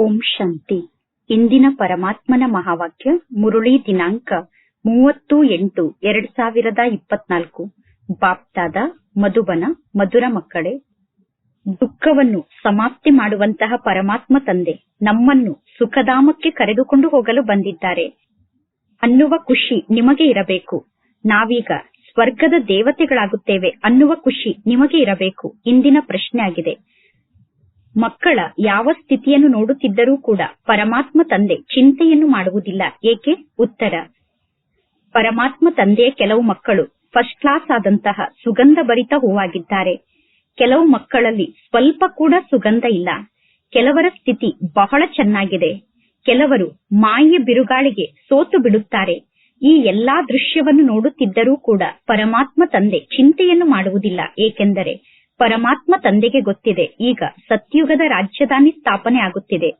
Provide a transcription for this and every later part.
ಓಂ ಶಾಂತಿ. ಇಂದಿನ ಪರಮಾತ್ಮನ ಮಹಾವಾಕ್ಯ ಮುರುಳಿ ದಿನಾಂಕ ಮೂವತ್ತು ಎಂಟು ಎರಡ್ ಸಾವಿರದ ಇಪ್ಪತ್ನಾಲ್ಕು. ಬಾಪ್ತಾದ, ಮಧುಬನ, ಮಧುರ ಮಕ್ಕಳೇ, ದುಃಖವನ್ನು ಸಮಾಪ್ತಿ ಮಾಡುವಂತಹ ಪರಮಾತ್ಮ ತಂದೆ ನಮ್ಮನ್ನು ಸುಖಧಾಮಕ್ಕೆ ಕರೆದುಕೊಂಡು ಹೋಗಲು ಬಂದಿದ್ದಾರೆ. ಅನ್ನುವ ಖುಷಿ ನಿಮಗೆ ಇರಬೇಕು. ನಾವೀಗ ಸ್ವರ್ಗದ ದೇವತೆಗಳಾಗುತ್ತೇವೆ ಅನ್ನುವ ಖುಷಿ ನಿಮಗೆ ಇರಬೇಕು. ಇಂದಿನ ಪ್ರಶ್ನೆ ಆಗಿದೆ ಮಕ್ಕಳ ಯಾವ ಸ್ಥಿತಿಯನ್ನು ನೋಡುತ್ತಿದ್ದರೂ ಕೂಡ ಪರಮಾತ್ಮ ತಂದೆ ಚಿಂತೆಯನ್ನು ಮಾಡುವುದಿಲ್ಲ. ಏಕೆ? ಉತ್ತರ. ಪರಮಾತ್ಮ ತಂದೆಯ ಕೆಲವು ಮಕ್ಕಳು ಫಸ್ಟ್ ಕ್ಲಾಸ್ ಆದಂತಹ ಸುಗಂಧ ಭರಿತ ಹೂವಾಗಿದ್ದಾರೆ. ಕೆಲವು ಮಕ್ಕಳಲ್ಲಿ ಸ್ವಲ್ಪ ಕೂಡ ಸುಗಂಧ ಇಲ್ಲ. ಕೆಲವರ ಸ್ಥಿತಿ ಬಹಳ ಚೆನ್ನಾಗಿದೆ. ಕೆಲವರು ಮಾಯ ಬಿರುಗಾಳಿಗೆ ಸೋತು ಬಿಡುತ್ತಾರೆ. ಈ ಎಲ್ಲಾ ದೃಶ್ಯವನ್ನು ನೋಡುತ್ತಿದ್ದರೂ ಕೂಡ ಪರಮಾತ್ಮ ತಂದೆ ಚಿಂತೆಯನ್ನು ಮಾಡುವುದಿಲ್ಲ. ಏಕೆಂದರೆ ಪರಮಾತ್ಮ ತಂದೆಗೆ ಗೊತ್ತಿದೆ. ಈಗ ಸತ್ಯುಗದ ರಾಜಧಾನಿ ಸ್ಥಾಪನೆ ಆಗುತ್ತಿದೆ.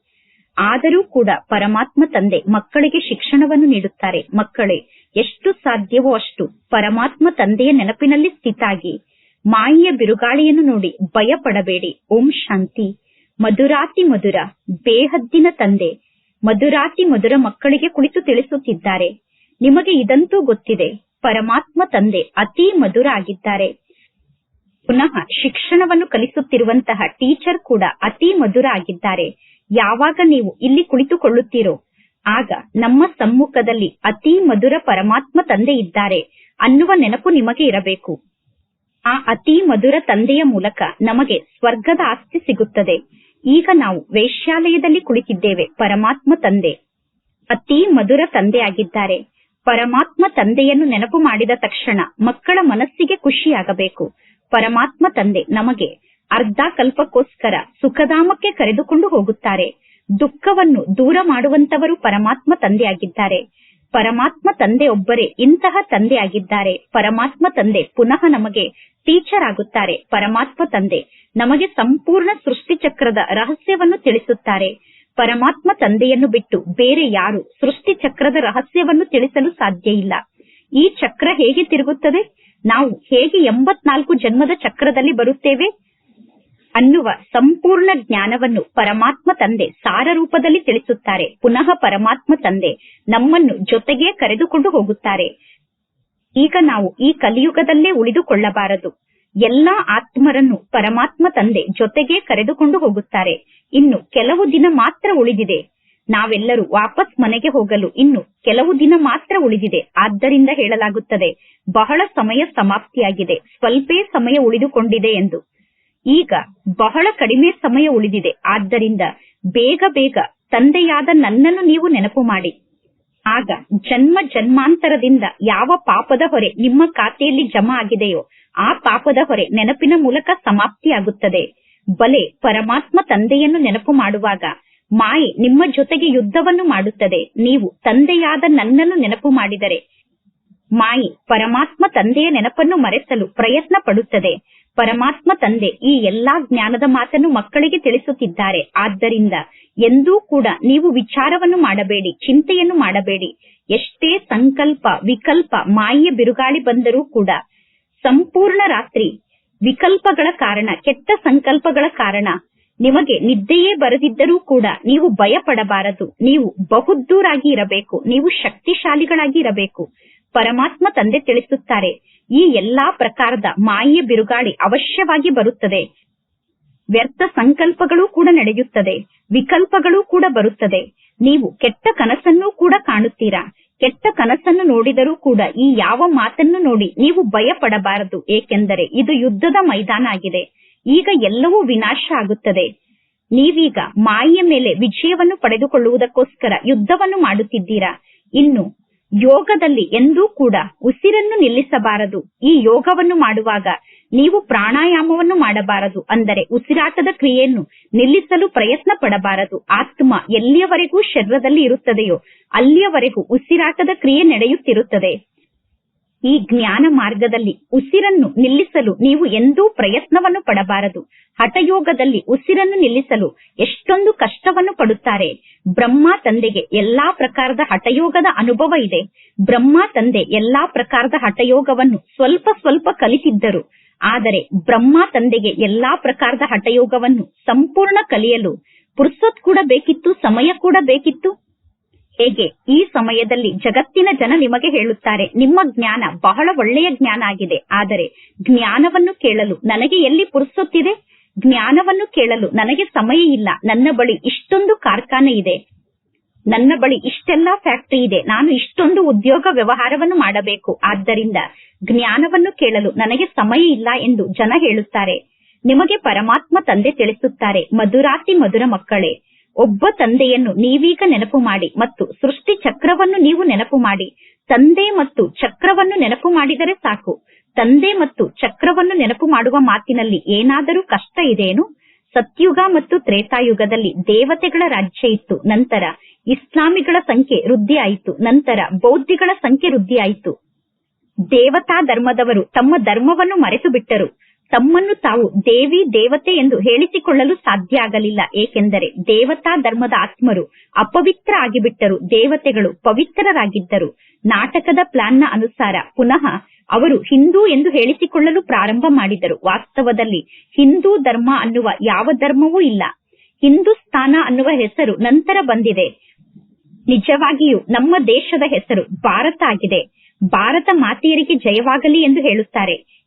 ಆದರೂ ಕೂಡ ಪರಮಾತ್ಮ ತಂದೆ ಮಕ್ಕಳಿಗೆ ಶಿಕ್ಷಣವನ್ನು ನೀಡುತ್ತಾರೆ. ಮಕ್ಕಳೇ, ಎಷ್ಟು ಸಾಧ್ಯವೋ ಅಷ್ಟು ಪರಮಾತ್ಮ ತಂದೆಯ ನೆನಪಿನಲ್ಲಿ ಸ್ಥಿತಾಗಿ. ಮಾಯಿಯ ಬಿರುಗಾಳಿಯನ್ನು ನೋಡಿ ಭಯ ಪಡಬೇಡಿ ಓಂ ಶಾಂತಿ. ಮಧುರಾತಿ ಮಧುರ, ಬೇಹದ್ದಿನ ತಂದೆ. ಮಧುರಾತಿ ಮಧುರ ಮಕ್ಕಳಿಗೆ ಕುಳಿತು ತಿಳಿಸುತ್ತಿದ್ದಾರೆ. ನಿಮಗೆ ಇದಂತೂ ಗೊತ್ತಿದೆ, ಪರಮಾತ್ಮ ತಂದೆ ಅತಿ ಮಧುರ ಆಗಿದ್ದಾರೆ. ಪುನಃ ಶಿಕ್ಷಣವನ್ನು ಕಲಿಸುತ್ತಿರುವಂತಹ ಟೀಚರ್ ಕೂಡ ಅತಿ ಮಧುರ ಆಗಿದ್ದಾರೆ ಯಾವಾಗ ನೀವು ಇಲ್ಲಿ ಕುಳಿತುಕೊಳ್ಳುತ್ತೀರೋ, ಆಗ ನಮ್ಮ ಸಮ್ಮುಖದಲ್ಲಿ ಅತಿ ಮಧುರ ಪರಮಾತ್ಮ ತಂದೆ ಇದ್ದಾರೆ ಅನ್ನುವ ನೆನಪು ನಿಮಗೆ ಇರಬೇಕು. ಆ ಅತಿ ಮಧುರ ತಂದೆಯ ಮೂಲಕ ನಮಗೆ ಸ್ವರ್ಗದ ಆಸ್ತಿ ಸಿಗುತ್ತದೆ. ಈಗ ನಾವು ವೇಶ್ಯಾಲಯದಲ್ಲಿ ಕುಳಿತಿದ್ದೇವೆ, ಪರಮಾತ್ಮ ತಂದೆ. ಅತಿ ಮಧುರ ತಂದೆಯಾಗಿದ್ದಾರೆ. ಪರಮಾತ್ಮ ತಂದೆಯನ್ನು ನೆನಪು ಮಾಡಿದ ತಕ್ಷಣ ಮಕ್ಕಳ ಮನಸ್ಸಿಗೆ ಖುಷಿಯಾಗಬೇಕು. ಪರಮಾತ್ಮ ತಂದೆ ನಮಗೆ ಅರ್ಧ ಕಲ್ಪಕ್ಕೋಸ್ಕರ ಸುಖಧಾಮಕ್ಕೆ ಕರೆದುಕೊಂಡು ಹೋಗುತ್ತಾರೆ. ದುಃಖವನ್ನು ದೂರ ಮಾಡುವಂತವರು ಪರಮಾತ್ಮ ತಂದೆಯಾಗಿದ್ದಾರೆ. ಪರಮಾತ್ಮ ತಂದೆ ಒಬ್ಬರೇ ಇಂತಹ ತಂದೆಯಾಗಿದ್ದಾರೆ. ಪರಮಾತ್ಮ ತಂದೆ ಪುನಃ ನಮಗೆ ಟೀಚರ್ ಆಗುತ್ತಾರೆ. ಪರಮಾತ್ಮ ತಂದೆ ನಮಗೆ ಸಂಪೂರ್ಣ ಸೃಷ್ಟಿ ಚಕ್ರದ ರಹಸ್ಯವನ್ನು ತಿಳಿಸುತ್ತಾರೆ. ಪರಮಾತ್ಮ ತಂದೆಯನ್ನು ಬಿಟ್ಟು ಬೇರೆ ಯಾರು ಸೃಷ್ಟಿ ಚಕ್ರದ ರಹಸ್ಯವನ್ನು ತಿಳಿಸಲು ಸಾಧ್ಯ ಇಲ್ಲ. ಈ ಚಕ್ರ ಹೇಗೆ ತಿರುಗುತ್ತದೆ? ನಾವು ಹೇಗೆ ಎಂಬತ್ನಾಲ್ಕು ಜನ್ಮದ ಚಕ್ರದಲ್ಲಿ ಬರುತ್ತೇವೆ? ಅನ್ನುವ ಸಂಪೂರ್ಣ ಜ್ಞಾನವನ್ನು ಪರಮಾತ್ಮ ತಂದೆ ಸಾರ ರೂಪದಲ್ಲಿ ತಿಳಿಸುತ್ತಾರೆ. ಪುನಃ ಪರಮಾತ್ಮ ತಂದೆ ನಮ್ಮನ್ನು ಜೊತೆಗೆ ಕರೆದುಕೊಂಡು ಹೋಗುತ್ತಾರೆ. ಈಗ ನಾವು ಈ ಕಲಿಯುಗದಲ್ಲೇ ಉಳಿದುಕೊಳ್ಳಬಾರದು. ಎಲ್ಲಾ ಆತ್ಮರನ್ನು ಪರಮಾತ್ಮ ತಂದೆ ಜೊತೆಗೆ ಕರೆದುಕೊಂಡು ಹೋಗುತ್ತಾರೆ. ಇನ್ನು ಕೆಲವು ದಿನ ಮಾತ್ರ ಉಳಿದಿದೆ. ನಾವೆಲ್ಲರೂ ವಾಪಸ್ ಮನೆಗೆ ಹೋಗಲು ಇನ್ನು ಕೆಲವು ದಿನ ಮಾತ್ರ ಉಳಿದಿದೆ. ಆದ್ದರಿಂದ ಹೇಳಲಾಗುತ್ತದೆ, ಬಹಳ ಸಮಯ ಸಮಾಪ್ತಿಯಾಗಿದೆ, ಸ್ವಲ್ಪೇ ಸಮಯ ಉಳಿದುಕೊಂಡಿದೆ ಎಂದು. ಈಗ ಬಹಳ ಕಡಿಮೆ ಸಮಯ ಉಳಿದಿದೆ. ಆದ್ದರಿಂದ ಬೇಗ ಬೇಗ ತಂದೆಯಾದ ನನ್ನನ್ನು ನೀವು ನೆನಪು ಮಾಡಿ. ಆಗ ಜನ್ಮ ಜನ್ಮಾಂತರದಿಂದ ಯಾವ ಪಾಪದ ಹೊರೆ ನಿಮ್ಮ ಖಾತೆಯಲ್ಲಿ ಜಮಾ ಆಗಿದೆಯೋ ಆ ಪಾಪದ ಹೊರೆ ನೆನಪಿನ ಮೂಲಕ ಸಮಾಪ್ತಿಯಾಗುತ್ತದೆ. ಬಲೆ ಪರಮಾತ್ಮ ತಂದೆಯನ್ನು ನೆನಪು ಮಾಡುವಾಗ ಮಾಯೆ ನಿಮ್ಮ ಜೊತೆಗೆ ಯುದ್ಧವನ್ನು ಮಾಡುತ್ತದೆ. ನೀವು ತಂದೆಯಾದ ನನ್ನನ್ನು ನೆನಪು ಮಾಡಿದರೆ. ಮಾಯೆ ಪರಮಾತ್ಮ ತಂದೆಯ ನೆನಪನ್ನು ಮರೆಸಲು ಪ್ರಯತ್ನ ಪಡುತ್ತದೆ. ಪರಮಾತ್ಮ ತಂದೆ ಈ ಎಲ್ಲಾ ಜ್ಞಾನದ ಮಾತನ್ನು ಮಕ್ಕಳಿಗೆ ತಿಳಿಸುತ್ತಿದ್ದಾರೆ. ಆದ್ದರಿಂದ ಎಂದೂ ಕೂಡ ನೀವು ವಿಚಾರವನ್ನು ಮಾಡಬೇಡಿ, ಚಿಂತೆಯನ್ನು ಮಾಡಬೇಡಿ. ಎಷ್ಟೇ ಸಂಕಲ್ಪ, ವಿಕಲ್ಪ, ಮಾಯೆಯ ಬಿರುಗಾಳಿ ಬಂದರೂ ಕೂಡ ಸಂಪೂರ್ಣ ರಾತ್ರಿ ವಿಕಲ್ಪಗಳ ಕಾರಣ, ಕೆಟ್ಟ ಸಂಕಲ್ಪಗಳ ಕಾರಣ ನಿಮಗೆ ನಿದ್ದೆಯೇ ಬರದಿದ್ದರೂ ಕೂಡ ನೀವು ಭಯಪಡಬಾರದು. ನೀವು ಬಹುದ್ದೂರಾಗಿ ಇರಬೇಕು. ನೀವು ಶಕ್ತಿಶಾಲಿಗಳಾಗಿ ಇರಬೇಕು. ಪರಮಾತ್ಮ ತಂದೆ ತಿಳಿಸುತ್ತಾರೆ, ಈ ಎಲ್ಲಾ ಪ್ರಕಾರದ ಮಾಯೆಯ ಬಿರುಗಾಳಿ ಅವಶ್ಯವಾಗಿ ಬರುತ್ತದೆ. ವ್ಯರ್ಥ ಸಂಕಲ್ಪಗಳು ಕೂಡ ನಡೆಯುತ್ತದೆ, ವಿಕಲ್ಪಗಳು ಕೂಡ ಬರುತ್ತದೆ. ನೀವು ಕೆಟ್ಟ ಕನಸನ್ನು ಕೂಡ ಕಾಣುತ್ತೀರಾ? ಕೆಟ್ಟ ಕನಸನ್ನು ನೋಡಿದರೂ ಕೂಡ ಈ ಯಾವ ಮಾತನ್ನು ನೋಡಿ ನೀವು ಭಯ ಪಡಬಾರದು ಏಕೆಂದರೆ ಇದು ಯುದ್ಧದ ಮೈದಾನ ಆಗಿದೆ. ಈಗ ಎಲ್ಲವೂ ವಿನಾಶ ಆಗುತ್ತದೆ. ನೀವೀಗ ಮಾಯೆಯ ಮೇಲೆ ವಿಜಯವನ್ನು ಪಡೆದುಕೊಳ್ಳುವುದಕ್ಕೋಸ್ಕರ ಯುದ್ಧವನ್ನು ಮಾಡುತ್ತಿದ್ದೀರಾ? ಇನ್ನು, ಯೋಗದಲ್ಲಿ ಎಂದೂ ಕೂಡ ಉಸಿರನ್ನು ನಿಲ್ಲಿಸಬಾರದು. ಈ ಯೋಗವನ್ನು ಮಾಡುವಾಗ ನೀವು ಪ್ರಾಣಾಯಾಮವನ್ನು ಮಾಡಬಾರದು ಅಂದರೆ ಉಸಿರಾಟದ ಕ್ರಿಯೆಯನ್ನು ನಿಲ್ಲಿಸಲು ಪ್ರಯತ್ನ ಪಡಬಾರದು ಆತ್ಮ ಎಲ್ಲಿಯವರೆಗೂ ಶರೀರದಲ್ಲಿ ಇರುತ್ತದೆಯೋ ಅಲ್ಲಿಯವರೆಗೂ ಉಸಿರಾಟದ ಕ್ರಿಯೆ ನಡೆಯುತ್ತಿರುತ್ತದೆ. ಈ ಜ್ಞಾನ ಮಾರ್ಗದಲ್ಲಿ ಉಸಿರನ್ನು ನಿಲ್ಲಿಸಲು ನೀವು ಎಂದೂ ಪ್ರಯತ್ನವನ್ನು ಪಡಬಾರದು. ಹಠಯೋಗದಲ್ಲಿ ಉಸಿರನ್ನು ನಿಲ್ಲಿಸಲು ಎಷ್ಟೊಂದು ಕಷ್ಟವನ್ನು ಪಡುತ್ತಾರೆ. ಬ್ರಹ್ಮ ತಂದೆಗೆ ಎಲ್ಲಾ ಪ್ರಕಾರದ ಹಠಯೋಗದ ಅನುಭವ ಇದೆ. ಬ್ರಹ್ಮ ತಂದೆ ಎಲ್ಲಾ ಪ್ರಕಾರದ ಹಠಯೋಗವನ್ನು ಸ್ವಲ್ಪ ಸ್ವಲ್ಪ ಕಲಿತಿದ್ದರು. ಆದರೆ ಬ್ರಹ್ಮ ತಂದೆಗೆ ಎಲ್ಲಾ ಪ್ರಕಾರದ ಹಠಯೋಗವನ್ನು ಸಂಪೂರ್ಣ ಕಲಿಯಲು ಪುರ್ಸೊತ್ ಕೂಡ ಬೇಕಿತ್ತು, ಸಮಯ ಕೂಡ ಬೇಕಿತ್ತು? ಹೇಗೆ? ಈ ಸಮಯದಲ್ಲಿ ಜಗತ್ತಿನ ಜನ ನಿಮಗೆ ಹೇಳುತ್ತಾರೆ, ನಿಮ್ಮ ಜ್ಞಾನ ಬಹಳ ಒಳ್ಳೆಯ ಜ್ಞಾನ ಆಗಿದೆ. ಆದರೆ ಜ್ಞಾನವನ್ನು ಕೇಳಲು ನನಗೆ ಎಲ್ಲಿ ಪುರುಸುತ್ತಿದೆ? ಜ್ಞಾನವನ್ನು ಕೇಳಲು ನನಗೆ ಸಮಯ ಇಲ್ಲ. ನನ್ನ ಬಳಿ ಇಷ್ಟೊಂದು ಕಾರ್ಖಾನೆ ಇದೆ. ನನ್ನ ಬಳಿ ಇಷ್ಟೆಲ್ಲಾ ಫ್ಯಾಕ್ಟರಿ ಇದೆ. ನಾನು ಇಷ್ಟೊಂದು ಉದ್ಯೋಗ ವ್ಯವಹಾರವನ್ನು ಮಾಡಬೇಕು. ಆದ್ದರಿಂದ ಜ್ಞಾನವನ್ನು ಕೇಳಲು ನನಗೆ ಸಮಯ ಇಲ್ಲ ಎಂದು ಜನ ಹೇಳುತ್ತಾರೆ. ನಿಮಗೆ ಪರಮಾತ್ಮ ತಂದೆ ತಿಳಿಸುತ್ತಾರೆ, ಮಧುರಾತಿ ಮಧುರ ಮಕ್ಕಳೇ. ಒಬ್ಬ ತಂದೆಯನ್ನು ನೀವೀಗ ನೆನಪು ಮಾಡಿ ಮತ್ತು ಸೃಷ್ಟಿ ಚಕ್ರವನ್ನು ನೀವು ನೆನಪು ಮಾಡಿ. ತಂದೆ ಮತ್ತು ಚಕ್ರವನ್ನು ನೆನಪು ಮಾಡಿದರೆ ಸಾಕು. ತಂದೆ ಮತ್ತು ಚಕ್ರವನ್ನು ನೆನಪು ಮಾಡುವ ಮಾತಿನಲ್ಲಿ ಏನಾದರೂ ಕಷ್ಟ ಇದೆಯೇನು ಸತ್ಯುಗ ಮತ್ತು ತ್ರೇತಾಯುಗದಲ್ಲಿ ದೇವತೆಗಳ ರಾಜ್ಯ ಇತ್ತು. ನಂತರ ಇಸ್ಲಾಮಿಗಳ ಸಂಖ್ಯೆ ವೃದ್ಧಿಯಾಯಿತು ನಂತರ ಬೌದ್ಧಿಗಳ ಸಂಖ್ಯೆ ವೃದ್ಧಿಯಾಯಿತು ದೇವತಾ ಧರ್ಮದವರು ತಮ್ಮ ಧರ್ಮವನ್ನು ಮರೆತು ಬಿಟ್ಟರು ತಮ್ಮನ್ನು ತಾವು ದೇವಿ, ದೇವತೆ ಎಂದು ಹೇಳಿಸಿಕೊಳ್ಳಲು ಸಾಧ್ಯ ಆಗಲಿಲ್ಲ. ಏಕೆಂದರೆ ದೇವತಾ ಧರ್ಮದ ಆತ್ಮರು ಅಪವಿತ್ರ ಆಗಿಬಿಟ್ಟರು, ದೇವತೆಗಳು ಪವಿತ್ರರಾಗಿದ್ದರು. ನಾಟಕದ ಪ್ಲಾನ್ನ ಅನುಸಾರ ಪುನಃ ಅವರು ಹಿಂದೂ ಎಂದು ಹೇಳಿಸಿಕೊಳ್ಳಲು ಪ್ರಾರಂಭ ಮಾಡಿದರು. ವಾಸ್ತವದಲ್ಲಿ ಹಿಂದೂ ಧರ್ಮ ಅನ್ನುವ ಯಾವ ಧರ್ಮವೂ ಇಲ್ಲ. ಹಿಂದೂಸ್ತಾನ ಅನ್ನುವ ಹೆಸರು ನಂತರ ಬಂದಿದೆ. ನಿಜವಾಗಿಯೂ ನಮ್ಮ ದೇಶದ ಹೆಸರು ಭಾರತ ಆಗಿದೆ. ಭಾರತ ಮಾತೆಯರಿಗೆ ಜಯವಾಗಲಿ ಎಂದು ಹೇಳುತ್ತಾರೆ.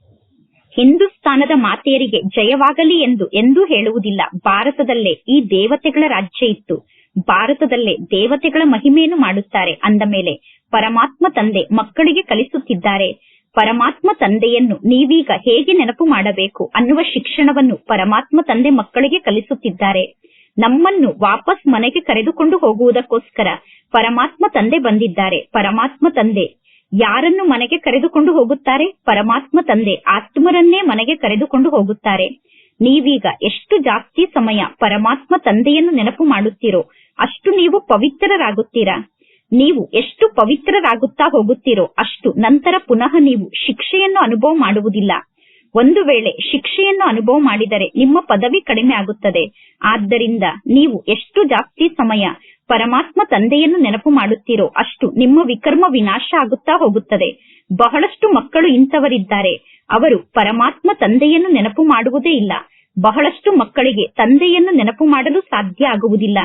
ಹಿಂದೂಸ್ತಾನದ ಮಾತೆಯರಿಗೆ ಜಯವಾಗಲಿ ಎಂದು ಎಂದೂ ಹೇಳುವುದಿಲ್ಲ. ಭಾರತದಲ್ಲೇ ಈ ದೇವತೆಗಳ ರಾಜ್ಯ ಇತ್ತು. ಭಾರತದಲ್ಲೇ ದೇವತೆಗಳ ಮಹಿಮೆಯನ್ನು ಮಾಡುತ್ತಾರೆ. ಅಂದ ಮೇಲೆ, ಪರಮಾತ್ಮ ತಂದೆ ಮಕ್ಕಳಿಗೆ ಕಲಿಸುತ್ತಿದ್ದಾರೆ. ಪರಮಾತ್ಮ ತಂದೆಯನ್ನು ನೀವೀಗ ಹೇಗೆ ನೆನಪು ಮಾಡಬೇಕು ಅನ್ನುವ ಶಿಕ್ಷಣವನ್ನು ಪರಮಾತ್ಮ ತಂದೆ ಮಕ್ಕಳಿಗೆ ಕಲಿಸುತ್ತಿದ್ದಾರೆ. ನಮ್ಮನ್ನು ವಾಪಸ್ ಮನೆಗೆ ಕರೆದುಕೊಂಡು ಹೋಗುವುದಕ್ಕೋಸ್ಕರ ಪರಮಾತ್ಮ ತಂದೆ ಬಂದಿದ್ದಾರೆ. ಪರಮಾತ್ಮ ತಂದೆ ಯಾರನ್ನು ಮನೆಗೆ ಕರೆದುಕೊಂಡು ಹೋಗುತ್ತಾರೆ? ಪರಮಾತ್ಮ ತಂದೆ, ಆತ್ಮರನ್ನೇ ಮನೆಗೆ ಕರೆದುಕೊಂಡು ಹೋಗುತ್ತಾರೆ. ನೀವೀಗ ಎಷ್ಟು ಜಾಸ್ತಿ ಸಮಯ ಪರಮಾತ್ಮ ತಂದೆಯನ್ನು ನೆನಪು ಮಾಡುತ್ತೀರೋ, ಅಷ್ಟು ನೀವು ಪವಿತ್ರರಾಗುತ್ತೀರಾ? ನೀವು ಎಷ್ಟು ಪವಿತ್ರರಾಗುತ್ತಾ ಹೋಗುತ್ತೀರೋ, ಅಷ್ಟು ನಂತರ ಪುನಃ ನೀವು ಶಿಕ್ಷೆಯನ್ನು ಅನುಭವ ಮಾಡುವುದಿಲ್ಲ. ಒಂದು ವೇಳೆ ಶಿಕ್ಷೆಯನ್ನು ಅನುಭವ ಮಾಡಿದರೆ ನಿಮ್ಮ ಪದವಿ ಕಡಿಮೆ ಆಗುತ್ತದೆ. ಆದ್ದರಿಂದ ನೀವು ಎಷ್ಟು ಜಾಸ್ತಿ ಸಮಯ ಪರಮಾತ್ಮ ತಂದೆಯನ್ನು ನೆನಪು ಮಾಡುತ್ತೀರೋ ಅಷ್ಟು ನಿಮ್ಮ ವಿಕರ್ಮ ವಿನಾಶ ಆಗುತ್ತಾ ಹೋಗುತ್ತದೆ. ಬಹಳಷ್ಟು ಮಕ್ಕಳು ಇಂಥವರಿದ್ದಾರೆ. ಅವರು ಪರಮಾತ್ಮ ತಂದೆಯನ್ನು ನೆನಪು ಮಾಡುವುದೇ ಇಲ್ಲ. ಬಹಳಷ್ಟು ಮಕ್ಕಳಿಗೆ ತಂದೆಯನ್ನು ನೆನಪು ಮಾಡಲು ಸಾಧ್ಯ ಆಗುವುದಿಲ್ಲ.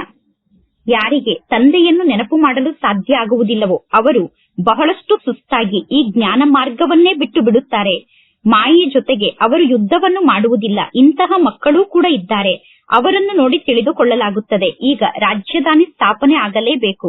ಯಾರಿಗೆ ತಂದೆಯನ್ನು ನೆನಪು ಮಾಡಲು ಸಾಧ್ಯ ಆಗುವುದಿಲ್ಲವೋ ಅವರು ಬಹಳಷ್ಟು ಸುಸ್ತಾಗಿ ಈ ಜ್ಞಾನ ಮಾರ್ಗವನ್ನೇ ಬಿಟ್ಟು ಬಿಡುತ್ತಾರೆ. ಮಾಯೆಯ ಜೊತೆಗೆ ಅವರು ಯುದ್ಧವನ್ನು ಮಾಡುವುದಿಲ್ಲ. ಇಂತಹ ಮಕ್ಕಳೂ ಕೂಡ ಇದ್ದಾರೆ. ಅವರನ್ನು ನೋಡಿ ತಿಳಿದುಕೊಳ್ಳಲಾಗುತ್ತದೆ. ಈಗ ರಾಜ್ಯಧಾನಿ ಸ್ಥಾಪನೆ ಆಗಲೇಬೇಕು.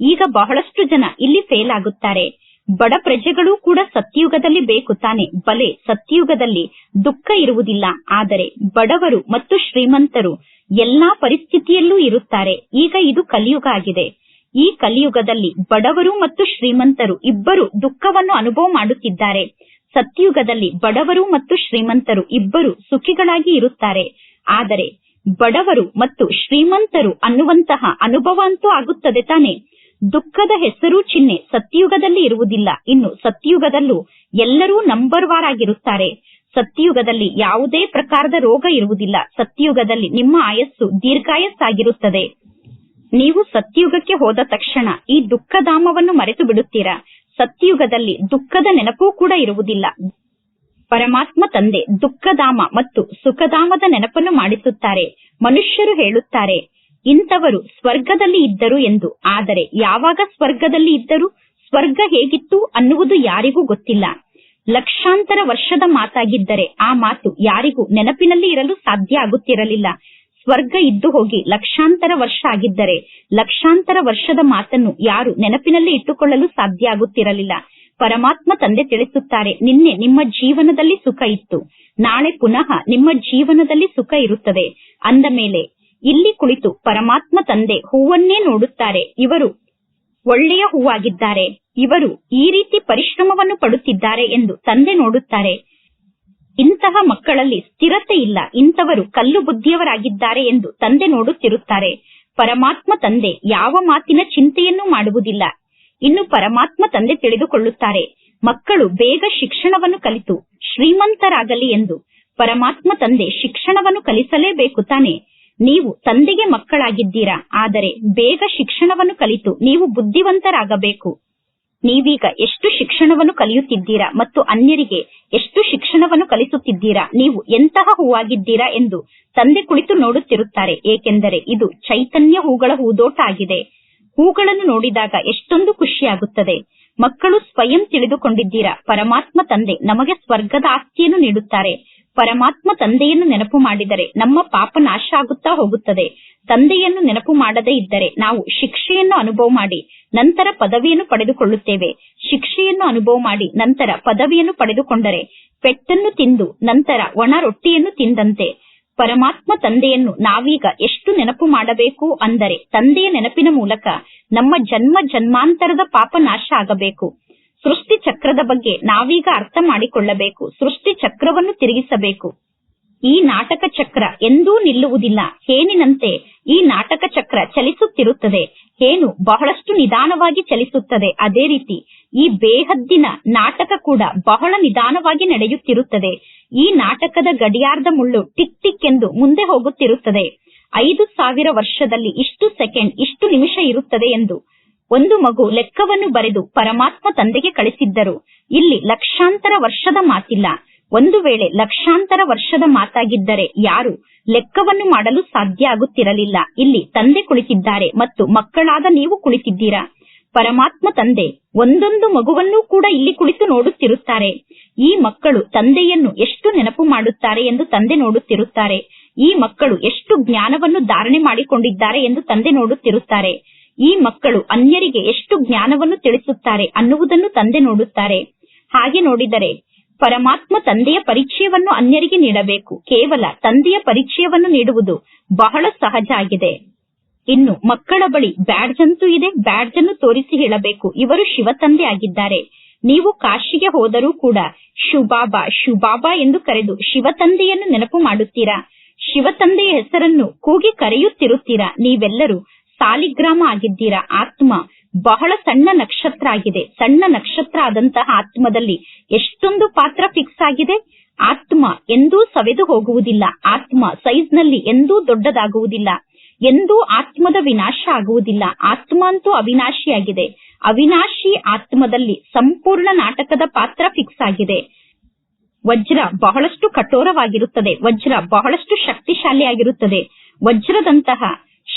ಈಗ ಬಹಳಷ್ಟು ಜನ ಇಲ್ಲಿ ಫೇಲ್ ಆಗುತ್ತಾರೆ. ಬಡ ಪ್ರಜೆಗಳು ಕೂಡ ಸತ್ಯುಗದಲ್ಲಿ ಬೇಕು ತಾನೆ. ಬಲೆ ಸತ್ಯುಗದಲ್ಲಿ ದುಃಖ ಇರುವುದಿಲ್ಲ. ಆದರೆ ಬಡವರು ಮತ್ತು ಶ್ರೀಮಂತರು ಎಲ್ಲಾ ಪರಿಸ್ಥಿತಿಯಲ್ಲೂ ಇರುತ್ತಾರೆ. ಈಗ ಇದು ಕಲಿಯುಗ ಆಗಿದೆ. ಈ ಕಲಿಯುಗದಲ್ಲಿ ಬಡವರು ಮತ್ತು ಶ್ರೀಮಂತರು ಇಬ್ಬರು ದುಃಖವನ್ನು ಅನುಭವ ಮಾಡುತ್ತಿದ್ದಾರೆ. ಸತ್ಯುಗದಲ್ಲಿ ಬಡವರು ಮತ್ತು ಶ್ರೀಮಂತರು ಇಬ್ಬರು ಸುಖಿಗಳಾಗಿ ಇರುತ್ತಾರೆ. ಆದರೆ ಬಡವರು ಮತ್ತು ಶ್ರೀಮಂತರು ಅನ್ನುವಂತಹ ಅನುಭವ ಅಂತೂ ಆಗುತ್ತದೆ ತಾನೆ. ದುಃಖದ ಹೆಸರು ಚಿಹ್ನೆ ಸತ್ಯುಗದಲ್ಲಿ ಇರುವುದಿಲ್ಲ. ಇನ್ನು ಸತ್ಯುಗದಲ್ಲೂ ಎಲ್ಲರೂ ನಂಬರ್ ವಾರ್ ಆಗಿರುತ್ತಾರೆ. ಸತ್ಯುಗದಲ್ಲಿ ಯಾವುದೇ ಪ್ರಕಾರದ ರೋಗ ಇರುವುದಿಲ್ಲ. ಸತ್ಯುಗದಲ್ಲಿ ನಿಮ್ಮ ಆಯಸ್ಸು ದೀರ್ಘಾಯಸ್ಸಾಗಿರುತ್ತದೆ. ನೀವು ಸತ್ಯುಗಕ್ಕೆ ಹೋದ ತಕ್ಷಣ ಈ ದುಃಖಧಾಮವನ್ನು ಮರೆತು ಬಿಡುತ್ತೀರಾ ಸತ್ಯುಗದಲ್ಲಿ ದುಃಖದ ನೆನಪೂ ಕೂಡ ಇರುವುದಿಲ್ಲ. ಪರಮಾತ್ಮ ತಂದೆ ದುಃಖಧಾಮ ಮತ್ತು ಸುಖಧಾಮದ ನೆನಪನ್ನು ಮಾಡಿಸುತ್ತಾರೆ, ಮನುಷ್ಯರು ಹೇಳುತ್ತಾರೆ, ಇಂಥವರು ಸ್ವರ್ಗದಲ್ಲಿ ಇದ್ದರು ಎಂದು. ಆದರೆ ಯಾವಾಗ ಸ್ವರ್ಗದಲ್ಲಿ ಇದ್ದರು? ಸ್ವರ್ಗ ಹೇಗಿತ್ತು ಅನ್ನುವುದು ಯಾರಿಗೂ ಗೊತ್ತಿಲ್ಲ. ಲಕ್ಷಾಂತರ ವರ್ಷದ ಮಾತಾಗಿದ್ದರೆ ಆ ಮಾತು ಯಾರಿಗೂ ನೆನಪಿನಲ್ಲಿ ಇರಲು ಸಾಧ್ಯ ಆಗುತ್ತಿರಲಿಲ್ಲ. ಸ್ವರ್ಗ ಇದ್ದು ಹೋಗಿ ಲಕ್ಷಾಂತರ ವರ್ಷ ಆಗಿದ್ದರೆ ಲಕ್ಷಾಂತರ ವರ್ಷದ ಮಾತನ್ನು ಯಾರು ನೆನಪಿನಲ್ಲಿ ಇಟ್ಟುಕೊಳ್ಳಲು ಸಾಧ್ಯ ಆಗುತ್ತಿರಲಿಲ್ಲ. ಪರಮಾತ್ಮ ತಂದೆ ತಿಳಿಸುತ್ತಾರೆ, ನಿನ್ನೆ ನಿಮ್ಮ ಜೀವನದಲ್ಲಿ ಸುಖ ಇತ್ತು. ನಾಳೆ ಪುನಃ ನಿಮ್ಮ ಜೀವನದಲ್ಲಿ ಸುಖ ಇರುತ್ತದೆ. ಅಂದ ಮೇಲೆ, ಇಲ್ಲಿ ಕುಳಿತು ಪರಮಾತ್ಮ ತಂದೆ ಹೂವನ್ನೇ ನೋಡುತ್ತಾರೆ. ಇವರು ಒಳ್ಳೆಯ ಹೂವಾಗಿದ್ದಾರೆ. ಇವರು ಈ ರೀತಿ ಪರಿಶ್ರಮವನ್ನು ಪಡುತ್ತಿದ್ದಾರೆ ಎಂದು ತಂದೆ ನೋಡುತ್ತಾರೆ. ಇಂತಹ ಮಕ್ಕಳಲ್ಲಿ ಸ್ಥಿರತೆ ಇಲ್ಲ. ಇಂಥವರು ಕಲ್ಲು ಬುದ್ಧಿಯವರಾಗಿದ್ದಾರೆ ಎಂದು ತಂದೆ ನೋಡುತ್ತಿರುತ್ತಾರೆ. ಪರಮಾತ್ಮ ತಂದೆ ಯಾವ ಮಾತಿನ ಚಿಂತೆಯನ್ನೂ ಮಾಡುವುದಿಲ್ಲ. ಇನ್ನು ಪರಮಾತ್ಮ ತಂದೆ ತಿಳಿದುಕೊಳ್ಳುತ್ತಾರೆ, ಮಕ್ಕಳು ಬೇಗ ಶಿಕ್ಷಣವನ್ನು ಕಲಿತು ಶ್ರೀಮಂತರಾಗಲಿ ಎಂದು. ಪರಮಾತ್ಮ ತಂದೆ ಶಿಕ್ಷಣವನ್ನು ಕಲಿಸಲೇಬೇಕು ತಾನೆ. ನೀವು ತಂದೆಗೆ ಮಕ್ಕಳಾಗಿದ್ದೀರಾ, ಆದರೆ ಬೇಗ ಶಿಕ್ಷಣವನ್ನು ಕಲಿತು ನೀವು ಬುದ್ಧಿವಂತರಾಗಬೇಕು. ನೀವೀಗ ಎಷ್ಟು ಶಿಕ್ಷಣವನ್ನು ಕಲಿಯುತ್ತಿದ್ದೀರಾ ಮತ್ತು ಅನ್ಯರಿಗೆ ಎಷ್ಟು ಶಿಕ್ಷಣವನ್ನು ಕಲಿಸುತ್ತಿದ್ದೀರಾ? ನೀವು ಎಂತಹ ಹೂವಾಗಿದ್ದೀರಾ ಎಂದು ತಂದೆ ಕುಳಿತು ನೋಡುತ್ತಿರುತ್ತಾರೆ. ಏಕೆಂದರೆ ಇದು ಚೈತನ್ಯ ಹೂಗಳ ಹೂದೋಟ ಆಗಿದೆ. ಹೂಗಳನ್ನು ನೋಡಿದಾಗ ಎಷ್ಟೊಂದು ಖುಷಿಯಾಗುತ್ತದೆ. ಮಕ್ಕಳು ಸ್ವಯಂ ತಿಳಿದುಕೊಂಡಿದ್ದೀರಾ? ಪರಮಾತ್ಮ ತಂದೆ ನಮಗೆ ಸ್ವರ್ಗದ ಆಸ್ತಿಯನ್ನು ನೀಡುತ್ತಾರೆ. ಪರಮಾತ್ಮ ತಂದೆಯನ್ನು ನೆನಪು ಮಾಡಿದರೆ ನಮ್ಮ ಪಾಪ ನಾಶ ಆಗುತ್ತಾ ಹೋಗುತ್ತದೆ. ತಂದೆಯನ್ನು ನೆನಪು ಮಾಡದೇ ಇದ್ದರೆ ನಾವು ಶಿಕ್ಷೆಯನ್ನು ಅನುಭವ ಮಾಡಿ ನಂತರ ಪದವಿಯನ್ನು ಪಡೆದುಕೊಳ್ಳುತ್ತೇವೆ. ಶಿಕ್ಷೆಯನ್ನು ಅನುಭವ ಮಾಡಿ ನಂತರ ಪದವಿಯನ್ನು ಪಡೆದುಕೊಂಡರೆ ಪೆಟ್ಟನ್ನು ತಿಂದು ನಂತರ ಒಣ ರೊಟ್ಟಿಯನ್ನು ತಿಂದಂತೆ ಪರಮಾತ್ಮ ತಂದೆಯನ್ನು ನಾವೀಗ ಎಷ್ಟು ನೆನಪು ಮಾಡಬೇಕು ಅಂದರೆ ತಂದೆಯ ನೆನಪಿನ ಮೂಲಕ ನಮ್ಮ ಜನ್ಮ ಜನ್ಮಾಂತರದ ಪಾಪ ನಾಶ ಆಗಬೇಕು. ಸೃಷ್ಟಿ ಚಕ್ರದ ಬಗ್ಗೆ ನಾವೀಗ ಅರ್ಥ ಮಾಡಿಕೊಳ್ಳಬೇಕು. ಸೃಷ್ಟಿ ಚಕ್ರವನ್ನು ತಿರುಗಿಸಬೇಕು. ಈ ನಾಟಕ ಚಕ್ರ ಎಂದೂ ನಿಲ್ಲುವುದಿಲ್ಲ. ಹೇನಿನಂತೆ ಈ ನಾಟಕ ಚಕ್ರ ಚಲಿಸುತ್ತಿರುತ್ತದೆ. ಹೇನು ಬಹಳಷ್ಟು ನಿಧಾನವಾಗಿ ಚಲಿಸುತ್ತದೆ. ಅದೇ ರೀತಿ ಈ ಬೇಹದ್ದಿನ ನಾಟಕ ಕೂಡ ಬಹಳ ನಿಧಾನವಾಗಿ ನಡೆಯುತ್ತಿರುತ್ತದೆ. ಈ ನಾಟಕದ ಗಡಿಯಾರದ ಮುಳ್ಳು ಟಿಕ್ ಟಿಕ್ ಎಂದು ಮುಂದೆ ಹೋಗುತ್ತಿರುತ್ತದೆ. ಐದು ಸಾವಿರ ವರ್ಷದಲ್ಲಿ ಇಷ್ಟು ಸೆಕೆಂಡ್, ಇಷ್ಟು ನಿಮಿಷ ಇರುತ್ತದೆ ಎಂದು ಒಂದು ಮಗು ಲೆಕ್ಕವನ್ನು ಬರೆದು ಪರಮಾತ್ಮ ತಂದೆಗೆ ಕಳಿಸಿದ್ದರು. ಇಲ್ಲಿ ಲಕ್ಷಾಂತರ ವರ್ಷದ ಮಾತಿಲ್ಲ. ಒಂದು ವೇಳೆ ಲಕ್ಷಾಂತರ ವರ್ಷದ ಮಾತಾಗಿದ್ದರೆ ಯಾರು ಲೆಕ್ಕವನ್ನು ಮಾಡಲು ಸಾಧ್ಯ ಆಗುತ್ತಿರಲಿಲ್ಲ. ಇಲ್ಲಿ ತಂದೆ ಕುಳಿತಿದ್ದಾರೆ ಮತ್ತು ಮಕ್ಕಳಾದ ನೀವು ಕುಳಿತಿದ್ದೀರಾ? ಪರಮಾತ್ಮ ತಂದೆ ಒಂದೊಂದು ಮಗುವನ್ನೂ ಕೂಡ ಇಲ್ಲಿ ಕುಳಿತು ನೋಡುತ್ತಿರುತ್ತಾರೆ. ಈ ಮಕ್ಕಳು ತಂದೆಯನ್ನು ಎಷ್ಟು ನೆನಪು ಮಾಡುತ್ತಾರೆ ಎಂದು ತಂದೆ ನೋಡುತ್ತಿರುತ್ತಾರೆ. ಈ ಮಕ್ಕಳು ಎಷ್ಟು ಜ್ಞಾನವನ್ನು ಧಾರಣೆ ಮಾಡಿಕೊಂಡಿದ್ದಾರೆ ಎಂದು ತಂದೆ ನೋಡುತ್ತಿರುತ್ತಾರೆ. ಈ ಮಕ್ಕಳು ಅನ್ಯರಿಗೆ ಎಷ್ಟು ಜ್ಞಾನವನ್ನು ತಿಳಿಸುತ್ತಾರೆ ಅನ್ನುವುದನ್ನು ತಂದೆ ನೋಡುತ್ತಾರೆ. ಹಾಗೆ ನೋಡಿದರೆ ಪರಮಾತ್ಮ ತಂದೆಯ ಪರಿಚಯವನ್ನು ಅನ್ಯರಿಗೆ ನೀಡಬೇಕು. ಕೇವಲ ತಂದೆಯ ಪರಿಚಯವನ್ನು ನೀಡುವುದು ಬಹಳ ಸಹಜ ಆಗಿದೆ. ಇನ್ನು ಮಕ್ಕಳ ಬಳಿ ಬ್ಯಾಡ್ಜ್ ಅಂತೂ ಇದೆ ಬ್ಯಾಡ್ಜ್ ಅನ್ನು ತೋರಿಸಿ ಹೇಳಬೇಕು. ಇವರು ಶಿವ ತಂದೆ ಆಗಿದ್ದಾರೆ. ನೀವು ಕಾಶಿಗೆ ಹೋದರೂ ಕೂಡ ಶುಬಾಬಾ ಶುಬಾಬಾ ಎಂದು ಕರೆದು ಶಿವ ತಂದೆಯನ್ನು ನೆನಪು ಮಾಡುತ್ತೀರಾ? ಶಿವ ತಂದೆಯ ಹೆಸರನ್ನು ಕೂಗಿ ಕರೆಯುತ್ತಿರುತ್ತೀರಾ? ನೀವೆಲ್ಲರೂ ಸಾಲಿಗ್ರಾಮ ಆಗಿದ್ದೀರಾ? ಆತ್ಮ. ಬಹಳ ಸಣ್ಣ ನಕ್ಷತ್ರ ಆಗಿದೆ. ಸಣ್ಣ ನಕ್ಷತ್ರ ಆದಂತಹ ಆತ್ಮದಲ್ಲಿ ಎಷ್ಟೊಂದು ಪಾತ್ರ ಫಿಕ್ಸ್ ಆಗಿದೆ? ಆತ್ಮ ಎಂದೂ ಸವೆದು ಹೋಗುವುದಿಲ್ಲ. ಆತ್ಮ ಸೈಜ್ನಲ್ಲಿ ಎಂದೂ ದೊಡ್ಡದಾಗುವುದಿಲ್ಲ. ಎಂದೂ ಆತ್ಮದ ವಿನಾಶ ಆಗುವುದಿಲ್ಲ. ಆತ್ಮ ಅಂತೂ ಅವಿನಾಶಿಯಾಗಿದೆ ಅವಿನಾಶಿ ಆತ್ಮದಲ್ಲಿ ಸಂಪೂರ್ಣ ನಾಟಕದ ಪಾತ್ರ ಫಿಕ್ಸ್ ಆಗಿದೆ. ವಜ್ರ ಬಹಳಷ್ಟು ಕಠೋರವಾಗಿರುತ್ತದೆ. ವಜ್ರ ಬಹಳಷ್ಟು ಶಕ್ತಿಶಾಲಿಯಾಗಿರುತ್ತದೆ. ವಜ್ರದಂತಹ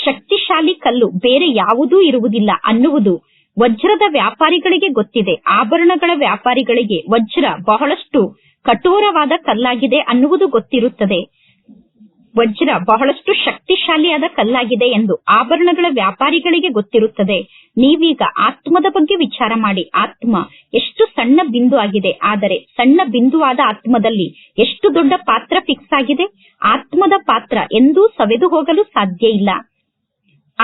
ಶಕ್ತಿಶಾಲಿ ಕಲ್ಲು ಬೇರೆ ಯಾವುದೂ ಇರುವುದಿಲ್ಲ ಅನ್ನುವುದು ವಜ್ರದ ವ್ಯಾಪಾರಿಗಳಿಗೆ ಗೊತ್ತಿದೆ. ಆಭರಣಗಳ ವ್ಯಾಪಾರಿಗಳಿಗೆ ವಜ್ರ ಬಹಳಷ್ಟು ಕಠೋರವಾದ ಕಲ್ಲಾಗಿದೆ ಅನ್ನುವುದು ಗೊತ್ತಿರುತ್ತದೆ. ವಜ್ರ ಬಹಳಷ್ಟು ಶಕ್ತಿಶಾಲಿಯಾದ ಕಲ್ಲಾಗಿದೆ ಎಂದು ಆಭರಣಗಳ ವ್ಯಾಪಾರಿಗಳಿಗೆ ಗೊತ್ತಿರುತ್ತದೆ. ನೀವೀಗ ಆತ್ಮದ ಬಗ್ಗೆ ವಿಚಾರ ಮಾಡಿ. ಆತ್ಮ ಎಷ್ಟು ಸಣ್ಣ ಬಿಂದು ಆಗಿದೆ. ಆದರೆ ಸಣ್ಣ ಬಿಂದುವಾದ ಆತ್ಮದಲ್ಲಿ ಎಷ್ಟು ದೊಡ್ಡ ಪಾತ್ರ ಫಿಕ್ಸ್ ಆಗಿದೆ? ಆತ್ಮದ ಪಾತ್ರ ಎಂದೂ ಸವೆದು ಹೋಗಲು ಸಾಧ್ಯ ಇಲ್ಲ.